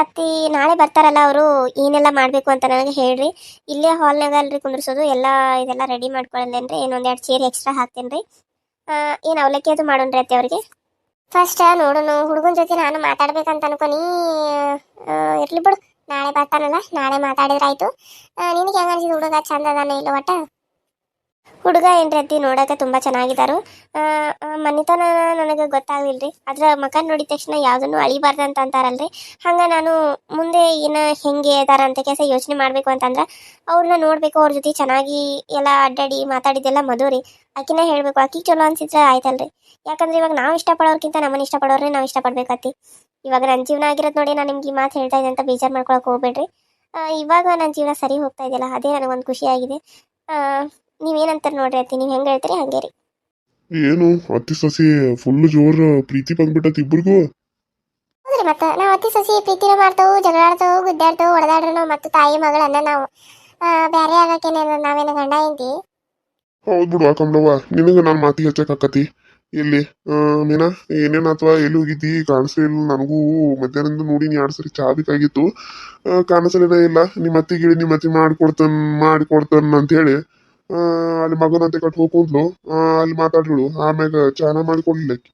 ಅತ್ತೆ ನಾಳೆ ಬರ್ತಾರಲ್ಲ ಅವರು, ಏನೆಲ್ಲ ಮಾಡಬೇಕು ಅಂತ ನನಗೆ ಹೇಳ್ರಿ. ಇಲ್ಲೇ ಹಾಲ್ನಾಗ ಅಲ್ರಿ ಕುಂದ್ರಿಸೋದು, ಎಲ್ಲ ಇದೆಲ್ಲ ರೆಡಿ ಮಾಡ್ಕೊಳ್ಳೇನ್ರಿ ಇನ್ನೊಂದೆರಡು ಚೇರ್ ಎಕ್ಸ್ಟ್ರಾ ಹಾಕ್ತೇನೆ ರೀ ಏನು ಅವಲಕ್ಕಿ ಅದು ಮಾಡೋಣ್ರಿ ಅತ್ತೆ ಅವ್ರಿಗೆ? ಫಸ್ಟ್ ನೋಡೋಣ ಹುಡುಗನ ಜೊತೆ ನಾನು ಮಾತಾಡ್ಬೇಕಂತ ಅನ್ಕೊನಿ ಆ, ಇರ್ಲಿ ಬಿಡು ನಾಳೆ ಬರ್ತಾನಲ್ಲ ನಾಳೆ ಮಾತಾಡಿದ್ರಾಯ್ತು ಆ, ನಿನಗೆ ಹೆಂಗ ಅನ್ಸಿದ್ ಹುಡುಗ ಚಂದ ಅದಾನ ಇಲ್ಲ ಒಟ್ಟ ಹುಡುಗ ಏನ್ರತಿ ನೋಡಕ್ಕೆ ತುಂಬ ಚೆನ್ನಾಗಿದ್ದಾರು ಮನಿತನ ನನಗೆ ಗೊತ್ತಾಗ್ಲಿಲ್ರಿ. ಅದ್ರ ಮಕ ನೋಡಿದ ತಕ್ಷಣ ಯಾವುದನ್ನು ಅಳಿಬಾರ್ದು ಅಂತ ಅಂತಾರಲ್ರಿ. ಹಂಗೆ ನಾನು ಮುಂದೆ ಏನ ಹೆಂಗೆ ಅದಾರ ಅಂತ ಕೆಲಸ ಯೋಚನೆ ಮಾಡಬೇಕು ಅಂತಂದ್ರೆ ಅವ್ರನ್ನ ನೋಡಬೇಕು, ಅವ್ರ ಜೊತೆ ಚೆನ್ನಾಗಿ ಎಲ್ಲ ಅಡ್ಡಾಡಿ ಮಾತಾಡಿದ್ದೆಲ್ಲ ಮಧು ರೀ ಹೇಳಬೇಕು, ಆಕಿ ಚಲೋ ಅನ್ಸಿದ್ರೆ ಆಯ್ತಲ್ರಿ. ಯಾಕಂದ್ರೆ ಇವಾಗ ನಾವು ಇಷ್ಟಪಡೋರ್ಕಿಂತ ನಮ್ಮನ್ನ ಇಷ್ಟಪಡೋರೇ ನಾವು ಇಷ್ಟಪಡ್ಬೇಕತ್ತಿ ಇವಾಗ ನನ್ನ ಜೀವನ ಆಗಿರೋದು ನೋಡಿ ನಾನು ನಿಮ್ಗೆ ಈ ಮಾತು ಹೇಳ್ತಾ ಇದ್ದೆ ಅಂತ ಬೇಜಾರು ಮಾಡ್ಕೊಳಕ್ಕೆ ಹೋಗ್ಬೇಡ್ರಿ. ಇವಾಗ ನನ್ನ ಜೀವನ ಸರಿ ಹೋಗ್ತಾ ಇದೆಯಲ್ಲ, ಅದೇ ನನಗೊಂದು ಖುಷಿಯಾಗಿದೆ ನೀವೇನಂತಾರೆ ನೋಡ್ರಿ ಅತ್ತಿ? ನೀವು ಹೆಂಗೆ ಹೇಳ್ತೀರಿ ಹಂಗೆ ರೀ. ಏನು ಅತ್ತಿ ಸಸಿ ಫುಲ್ ಜೋರ್ ಪ್ರೀತಿ ಬಂದ್ಬಿಟ್ಟತ್ ಇಬ್ರಿಗೂ. ಹೌದ್ರಿ ಮತ್ತೆ ನಾವು ಅತ್ತಿ ಸಸಿ ಪ್ರೀತಿನ ಮಾಡ್ತಾವು ಜಗಳ ಆಡ್ತಾವು ಗುದ್ದಾಡ್ತಾವು ಹೊಡೆದಾಡ್ರು ನಾವು ಮತ್ತು ತಾಯಿ ಮಗಳನ್ನ ನಾವು ಆ, ಬ್ಯಾರೆ ಆಗಕ್ಕೇನೇನು ನಾವೇನು ಗಂಡ ಹೆಂಡತಿ? ಹೌದ್ ಬಿಡು ಕಮಲವ್ವ ನಿನಗೆ ನಾನು ಮಾತಿ ಹಚ್ಚಕ್ ಆಕತಿ ಎಲ್ಲಿ ಆ, ಮೀನಾ ಏನೇನ್ ಅಥವಾ ಎಲ್ಲಿ ಹೋಗಿದ್ದಿ? ಕಾಣಿಸ್ಲಿಲ್ಲ ನನಗೂ. ಮಧ್ಯಾಹ್ನದಿಂದ ನೋಡಿ ನೀ ಎರಡು ಸರಿ ಚಾ ಬೇಕಾಗಿತ್ತು. ಆ, ಇಲ್ಲ. ನಿಮ್ಮ ಅತ್ತಿಗೆ ಹೇಳಿ ನಿಮ್ಮ ಅತ್ತಿ ಮಾಡ್ಕೊಡ್ತನ್ ಮಾಡಿಕೊಡ್ತಾನ ಅಂತ ಹೇಳಿ ಅಲ್ಲಿ ಮಗನಂತೆ ಕಟ್ ಹೋಗ್ಕೊಂಡ್ಲು ಅಲ್ಲಿ ಮಾತಾಡಿಳು ಆಮ್ಯಾಗ ಚಾನ ಮಾಡಿಕೊಡ್ಲಿಲ್ಲ ಆಕಿ.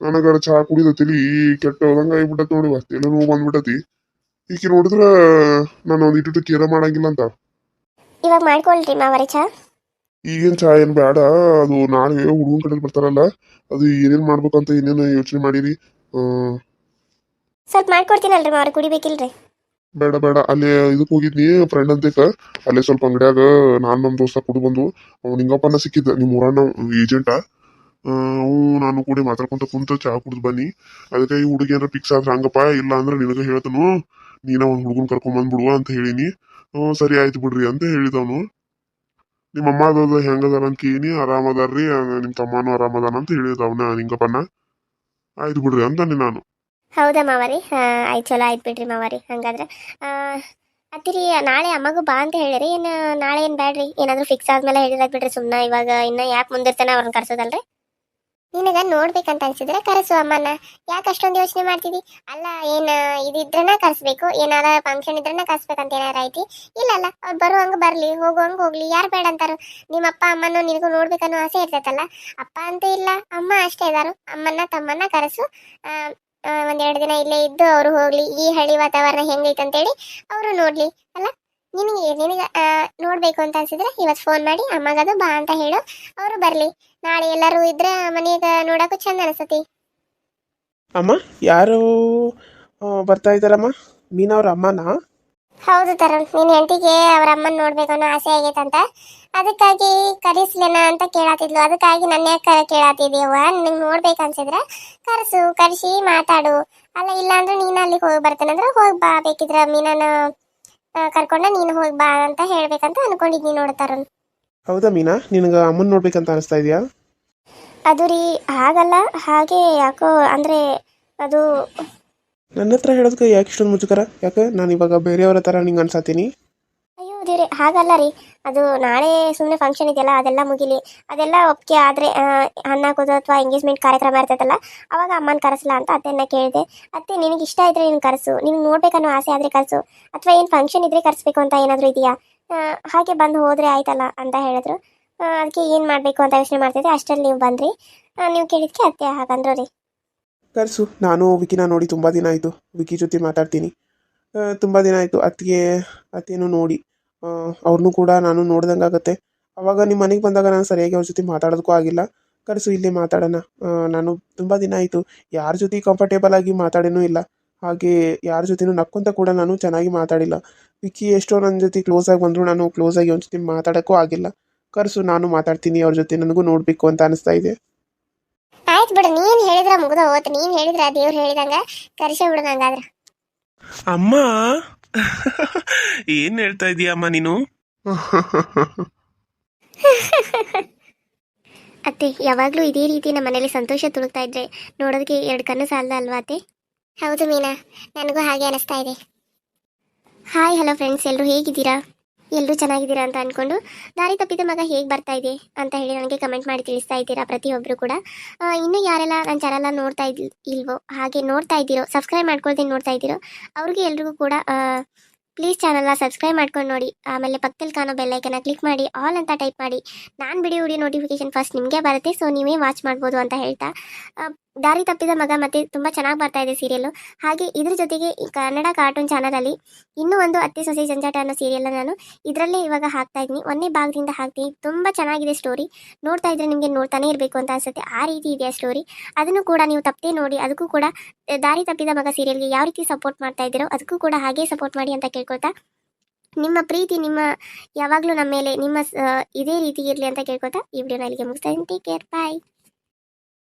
ನನಗರ ಚಹಾ ಕುಡಿದ ತಲಿ ಕೆಟ್ಟ ಹೋದಂಗ ಆಗ್ಬಿಟ್ಟತ್ ನೋಡುವ ತಲೆ ನೋವು ಬಂದ್ಬಿಟ್ಟತಿ ಈಕಿ ನೋಡಿದ್ರ ನಾನು ಒಂದ್ ಇಟ್ಟು ಕೇರ ಮಾಡಂಗಿಲ್ಲ ಅಂತ ಇವಾಗ ಮಾಡ್ಕೊಳ್ರಿ ಮಾವರಿ ಚಾ ಈಗೇನ್ ಚಾ ಏನ್ ಬೇಡ ಅದು ನಾಳೆ ಹುಡುಗನ ಕಡೆ ಬರ್ತಾರಲ್ಲ ಅದು ಏನೇನ್ ಮಾಡ್ಬೇಕಂತ ಏನೇನು ಯೋಚನೆ ಮಾಡಿರಿ ಆ, ಸ್ವಲ್ಪ ಮಾಡ್ಕೊಡ್ತೀನಲ್ರಿ ಮಾವ್ರಿ ಕುಡಿಬೇಕಿಲ್ರಿ ಬೇಡ ಬೇಡ. ಅಲ್ಲಿ ಇದಕ್ಕೆ ಹೋಗಿದ್ನಿ ಫ್ರೆಂಡ್ ಅಂತೇಕ ಅಲ್ಲೇ ಸ್ವಲ್ಪ ಅಂಗಡಿಯಾಗ ನಾನು ನಮ್ಮ ದೋಸ್ತ ಕುಡಿ ಬಂದು ನಿಂಗಪ್ಪನ ಸಿಕ್ಕಿದ್ದ ನಿಮ್ಮ ಊರನ್ನ ಏಜೆಂಟ ಅವು ನಾನು ಕೂಡಿ ಮಾತಾಡ್ಕೊಂತ ಕುಂತ ಚಹಾ ಕುಡಿದು ಬನ್ನಿ. ಅದಕ್ಕೆ ಈ ಹುಡುಗಿ ಏನಾರ ಫಿಕ್ಸ್ ಆದ್ರೆ ಹಂಗಪ್ಪ, ಇಲ್ಲ ಅಂದ್ರೆ ನಿನಗೆ ಹೇಳ್ತನು. ನೀನ ಒಂದು ಹುಡುಗನ್ ಕರ್ಕೊಂಬಂದ್ಬಿಡುವ ಅಂತ ಹೇಳಿನಿ. ಹ್ಞೂ, ಸರಿ ಆಯ್ತು ಬಿಡ್ರಿ ಅಂತ ಹೇಳಿದವನು. ನಿಮ್ಮ ಅಮ್ಮ ಅದ ಹೆಂಗದಾರ ಅಂತ ಕೇಳಿನಿ. ಆರಾಮದಾರ್ರಿ ನಿಮ್ಮ ತಮ್ಮನೂ ಆರಾಮದಾನ ಅಂತ ಹೇಳಿದ ಅವನ ನಿಂಗಪ್ಪನ ಆಯ್ತು ಬಿಡ್ರಿ ಅಂತಾನೆ ನಾನು. ಹೌದಾ ಮಾವರಿ? ಆಯ್ತು, ಚಲೋ ಆಯ್ತು ಬಿಡ್ರಿ ಮಾವರಿ, ಹಂಗಾದ್ರೆ. ಅತ್ತಿರಿ, ನಾಳೆ ಅಮ್ಮಗೂ ಬಾ ಅಂತ ಹೇಳಿರಿ ಏನು, ನಾಳೆ ಏನು ಬ್ಯಾಡ್ರಿ? ಏನಾದರೂ ಫಿಕ್ಸ್ ಆದ್ಮೇಲೆ ಹೇಳಿದ್ರೆ ಬಿಡ್ರಿ ಸುಮ್ಮನೆ ಇವಾಗ ಇನ್ನು ಯಾಕೆ ಮುಂದಿರ್ತಾನೆ ಅವ್ರನ್ನ ಕರ್ಸೋದಲ್ರಿ? ನಿನಗ ನೋಡ್ಬೇಕಂತ ಅನ್ಸಿದ್ರೆ ಕರೆಸು ಅಮ್ಮನ ಯಾಕೆ ಅಷ್ಟೊಂದು ಯೋಚನೆ ಮಾಡ್ತಿದ್ದಿ ಅಲ್ಲ, ಏನು, ಇದಿದ್ರನ ಕರೆಸ್ಬೇಕು, ಏನಾರ ಫಂಕ್ಷನ್ ಇದ್ರನ ಕರೆಸ್ಬೇಕಂತ ಏನಾರ ಐತಿ? ಇಲ್ಲ ಅಲ್ಲ ಅವ್ರು ಬರಲಿ ಬರ್ಲಿ, ಹಂಗೆ ಹೋಗ್ಲಿ, ಯಾರು ಬೇಡ ಅಂತಾರು. ನಿಮ್ಮ ಅಪ್ಪ ಅಮ್ಮನೂ ನಿನಗೂ ನೋಡ್ಬೇಕನ್ನೋ ಆಸೆ ಇರ್ತೈತಲ್ಲ? ಅಪ್ಪ ಅಂತ ಇಲ್ಲ, ಅಮ್ಮ ಅಷ್ಟೇ ಇದಾರು. ಅಮ್ಮನ್ನ, ತಮ್ಮನ್ನ ಕರೆಸು. ಒಂದೆರಡು ದಿನ ಇಲ್ಲೇ ಇದ್ದು ಅವರು ಹೋಗ್ಲಿ, ಈ ಹಳ್ಳಿ ವಾತಾವರಣ ಹೆಂಗೈತೆ ಅಂತೇಳಿ ಅವರು ನೋಡ್ಲಿ, ಅಲ್ಲ? ನಿನಗೆ ನಿನಗೆ ನೋಡ್ಬೇಕು ಅಂತ ಅನ್ಸಿದ್ರೆ ಇವತ್ತು ಫೋನ್ ಮಾಡಿ, ಅಮ್ಮಗದು ಬಾ ಅಂತ ಹೇಳು, ಅವರು ಬರ್ಲಿ. ನಾಳೆ ಎಲ್ಲರೂ ಇದ್ರೆ ಮನೆಗೆ ನೋಡೋಕ್ಕೂ ಚಂದ ಅನಿಸತಿ. ಅಮ್ಮ, ಯಾರು ಬರ್ತಾ ಇದ್ದಾರಮ್ಮ? ಮೀನಾ ಅವ್ರ ಅಮ್ಮನಾ? ಹೌದು ತರುಣ್ ನಿನ್ನ ಹೆಂಡತಿಗೆ ಅವ್ರ ಅಮ್ಮನ ನೋಡ್ಬೇಕು ಅನ್ನೋ ಆಸೆ ಆಗೈತಂತ. ಅದಕ್ಕಾಗಿ ಕರೆಸ್ಲೇನ ಅಂತ ಕೇಳಾತಿದ್ಲು. ಅದಕ್ಕಾಗಿ ನನ್ನ ಯಾಕೆ ಕೇಳಾತಿದ್ಯವ್ವ ನಿಂಗೆ ನೋಡ್ಬೇಕು ಅನ್ಸಿದ್ರೆ ಕರೆಸು ಕರೆಸಿ ಮಾತಾಡು. ಅಲ್ಲ ಇಲ್ಲ ಅಂದ್ರೆ ನೀನು ಅಲ್ಲಿಗೆ ಹೋಗಿ ಬರ್ತಾನಂದ್ರೆ ಹೋಗಿ ಬಾ ಬೇಕಿದ್ರೆ ಮೀನನ್ನ ಕರ್ಕೊಂಡ ನೀನು ಹೋಗಿ ಬಾ ಅಂತ ಹೇಳ್ಬೇಕಂತ ಅನ್ಕೊಂಡಿದ್ನಿ ನೋಡು ತರುಣ್. ಹೌದಾ ಮೀನಾ? ನಿನಗೆ ಅಮ್ಮನ ನೋಡ್ಬೇಕಂತ ಅನಿಸ್ತಾ ಇದೆಯಾ ಅದು ರೀ ಹಾಗಲ್ಲ ಹಾಗೆ ಯಾಕೋ ಅಂದ್ರೆ ಅದು ನನ್ನ ಹತ್ರ ಹೇಳೋದಕ್ಕೆ ಯಾಕೆ ಇಷ್ಟೊಂದು ಮುಜುಗರ? ಯಾಕೆ? ನಾನು ಇವಾಗ ಬೇರೆಯವರ ಥರ ನಿಂಗೆ ಅನ್ಸತ್ತೀನಿ ಅಯ್ಯೋ, ದೇವ್ರೆ, ಹಾಗಲ್ಲ ರೀ. ಅದು ನಾಳೆ ಸುಮ್ಮನೆ ಫಂಕ್ಷನ್ ಇದೆಯಲ್ಲ, ಅದೆಲ್ಲ ಮುಗಿಲಿ. ಅದೆಲ್ಲ ಒಪ್ಪಿಗೆ ಆದರೆ ಅನ್ನ ಹಾಕೋದು ಅಥವಾ ಎಂಗೇಜ್ಮೆಂಟ್ ಕಾರ್ಯಕ್ರಮ ಇರ್ತೈತಲ್ಲ, ಅವಾಗ ಅಮ್ಮನ ಕರೆಸಲ್ಲ ಅಂತ ಅತ್ತೆನ ಕೇಳಿದೆ, ಅತ್ತೆ, ನಿನಗೆ ಇಷ್ಟ ಇದ್ರೆ ನೀನು ಕರೆಸು. ನಿಮ್ಗೆ ನೋಡ್ಬೇಕನ್ನೋ ಆಸೆ ಆದರೆ ಕರೆಸು. ಅಥವಾ ಏನು ಫಂಕ್ಷನ್ ಇದ್ರೆ ಕರೆಸ್ಬೇಕು ಅಂತ ಏನಾದರೂ ಇದೆಯಾ ಹಾಗೆ ಬಂದು ಹೋದರೆ ಆಯ್ತಲ್ಲ ಅಂತ ಹೇಳಿದ್ರು. ಅದಕ್ಕೆ ಏನು ಮಾಡಬೇಕು ಅಂತ ಯೋಚನೆ ಮಾಡ್ತಿದ್ದೆ, ಅಷ್ಟರಲ್ಲಿ ನೀವು ಬಂದ್ರಿ. ನೀವು ಕೇಳಿದ್ಕೆ ಅತ್ತೆ ಹಾಗಂದ್ರು ರೀ. ಕರ್ಸು. ನಾನು ವಿಕಿನ ನೋಡಿ ತುಂಬ ದಿನ ಆಯಿತು. ವಿಕಿ ಜೊತೆ ಮಾತಾಡ್ತೀನಿ. ತುಂಬ ದಿನ ಆಯಿತು ಅತ್ತಿಗೆ ಅತ್ತೇನು ನೋಡಿ. ಅವ್ರನ್ನೂ ಕೂಡ ನಾನು ನೋಡ್ದಂಗೆ ಆಗುತ್ತೆ. ಅವಾಗ ನಿಮ್ಮ ಮನೆಗೆ ಬಂದಾಗ ನಾನು ಸರಿಯಾಗಿ ಅವ್ರ ಜೊತೆ ಮಾತಾಡೋದಕ್ಕೂ ಆಗಿಲ್ಲ. ಕರೆಸು, ಇಲ್ಲೇ ಮಾತಾಡೋಣ. ನಾನು ತುಂಬ ದಿನ ಆಯಿತು. ಯಾರ ಜೊತೆ ಕಂಫರ್ಟೇಬಲ್ ಆಗಿ ಮಾತಾಡೇನೂ ಇಲ್ಲ. ಹಾಗೆ ಯಾರ ಜೊತೆನೂ ನಕ್ಕೊಂತ ಕೂಡ ನಾನು ಚೆನ್ನಾಗಿ ಮಾತಾಡಿಲ್ಲ. ವಿಕಿ ಎಷ್ಟೋ ನನ್ನ ಜೊತೆ ಕ್ಲೋಸ್ ಆಗಿ ಬಂದರೂ ನಾನು ಕ್ಲೋಸ್ ಆಗಿ ಅವ್ನ ಜೊತೆ ಮಾತಾಡೋಕ್ಕೂ ಆಗಿಲ್ಲ. ಕರೆಸು, ನಾನು ಮಾತಾಡ್ತೀನಿ, ಅವ್ರ ಜೊತೆ ನನಗೂ ನೋಡಬೇಕು ಅಂತ ಅನಿಸ್ತಾ ಇದೆ. ಆಯ್ತು ಬಿಡು ನೀನು ಹೇಳಿದ್ರೆ ಮುಗಿದ ಹೋಗುತ್ತೆ ನೀನು ಹೇಳಿದ್ರೆ ದೇವ್ರು ಹೇಳಿದಂಗ ಕರೆಸೇ ಬಿಡು ಅಮ್ಮ! ಏನ್ ಹೇಳ್ತಾ ಇದೀಯ ಅಮ್ಮ ನೀನು? ಅತ್ತೆ ಯಾವಾಗಲೂ ಇದೇ ರೀತಿ ನಮ್ಮ ಮನೇಲಿ ಸಂತೋಷ ತುಳುಕ್ತಾ ಇದ್ರೆ ನೋಡೋದಕ್ಕೆ ಎರಡು ಕಣ್ಣು ಸಾಲದ ಅಲ್ವಾ ಅತ್ತೆ? ಹೌದು ಮೀನಾ ನನಗೂ ಹಾಗೆ ಅನಿಸ್ತಾ ಇದೆ. ಹಾಯ್ ಹಲೋ ಫ್ರೆಂಡ್ಸ್ ಎಲ್ಲರೂ ಹೇಗಿದ್ದೀರಾ? ಎಲ್ಲರೂ ಚೆನ್ನಾಗಿದ್ದೀರಾ ಅಂತ ಅನ್ಕೊಂಡು ದಾರಿ ತಪ್ಪಿದ ಮಗ ಹೇಗೆ ಬರ್ತಾ ಇದೆ ಅಂತ ಹೇಳಿ ನನಗೆ ಕಮೆಂಟ್ ಮಾಡಿ ತಿಳಿಸ್ತಾ ಇದ್ದೀರಾ ಪ್ರತಿಯೊಬ್ಬರು ಕೂಡ. ಇನ್ನೂ ಯಾರೆಲ್ಲ ನನ್ನ ಚಾನಲ್ನ ನೋಡ್ತಾ ಇದ್, ಇಲ್ವೋ, ಹಾಗೆ ನೋಡ್ತಾ ಇದ್ದೀರೋ ಸಬ್ಸ್ಕ್ರೈಬ್ ಮಾಡ್ಕೊಳ್ದೆ ನೋಡ್ತಾ ಇದ್ದೀರೋ, ಅವ್ರಿಗೆ ಎಲ್ರಿಗೂ ಕೂಡ ಪ್ಲೀಸ್ ಚಾನಲ್ನ ಸಬ್ಸ್ಕ್ರೈಬ್ ಮಾಡ್ಕೊಂಡು ನೋಡಿ. ಆಮೇಲೆ ಪಕ್ಕದಲ್ಲಿ ಕಾಣೋ ಬೆಲ್ಲೈಕನ್ನ ಕ್ಲಿಕ್ ಮಾಡಿ ಆಲ್ ಅಂತ ಟೈಪ್ ಮಾಡಿ. ನಾನು ಬಿಡಿ ವಿಡಿಯೋ ನೋಟಿಫಿಕೇಶನ್ ಫಸ್ಟ್ ನಿಮಗೆ ಬರುತ್ತೆ ಸೊ ನೀವೇ ವಾಚ್ ಮಾಡ್ಬೋದು ಅಂತ ಹೇಳ್ತಾ. ದಾರಿ ತಪ್ಪಿದ ಮಗ ಮತ್ತೆ ತುಂಬಾ ಚೆನ್ನಾಗಿ ಬರ್ತಾ ಇದೆ ಸೀರಿಯಲ್ ಹಾಗೆ ಇದ್ರ ಜೊತೆಗೆ ಕನ್ನಡ ಕಾರ್ಟೂನ್ ಚಾನಲ್ ಅಲ್ಲಿ ಇನ್ನೂ ಒಂದು ಅತ್ತೆ ಸೊಸೆ ಜಂಜಾಟ ಅನ್ನೋ ಸೀರಿಯಲ್ ನಾನು ಇದರಲ್ಲೇ ಇವಾಗ ಹಾಕ್ತಾ ಇದ್ದೀನಿ ಒಂದೇ ಭಾಗದಿಂದ ಹಾಕ್ತೀನಿ ತುಂಬಾ ಚೆನ್ನಾಗಿದೆ ಸ್ಟೋರಿ ನೋಡ್ತಾ ಇದ್ರೆ ನಿಮಗೆ ನೋಡ್ತಾನೆ ಇರಬೇಕು ಅಂತ ಅನ್ಸುತ್ತೆ. ಆ ರೀತಿ ಇದೆ ಸ್ಟೋರಿ ಅದನ್ನು ಕೂಡ ನೀವು ತಪ್ಪದೇ ನೋಡಿ, ಅದಕ್ಕೂ ಕೂಡ ದಾರಿ ತಪ್ಪಿದ ಮಗ ಸೀರಿಯಲ್ಗೆ ಯಾವ ರೀತಿ ಸಪೋರ್ಟ್ ಮಾಡ್ತಾ ಇದ್ದೀರೋ ಅದಕ್ಕೂ ಕೂಡ ಹಾಗೆ ಸಪೋರ್ಟ್ ಮಾಡಿ ಅಂತ ಕೇಳ್ಕೊಳ್ತಾ, ನಿಮ್ಮ ಪ್ರೀತಿ ನಿಮ್ಮ ಯಾವಾಗಲೂ ನಮ್ಮ ಮೇಲೆ, ನಿಮ್ಮ ಇದೇ ರೀತಿ ಇರಲಿ ಅಂತ ಕೇಳ್ಕೊತಾ ಈ ವಿಡಿಯೋನ ಇಲ್ಲಿಗೆ ಮುಗಿಸ್ತಾ ಇದ್ದೀನಿ. Take care bye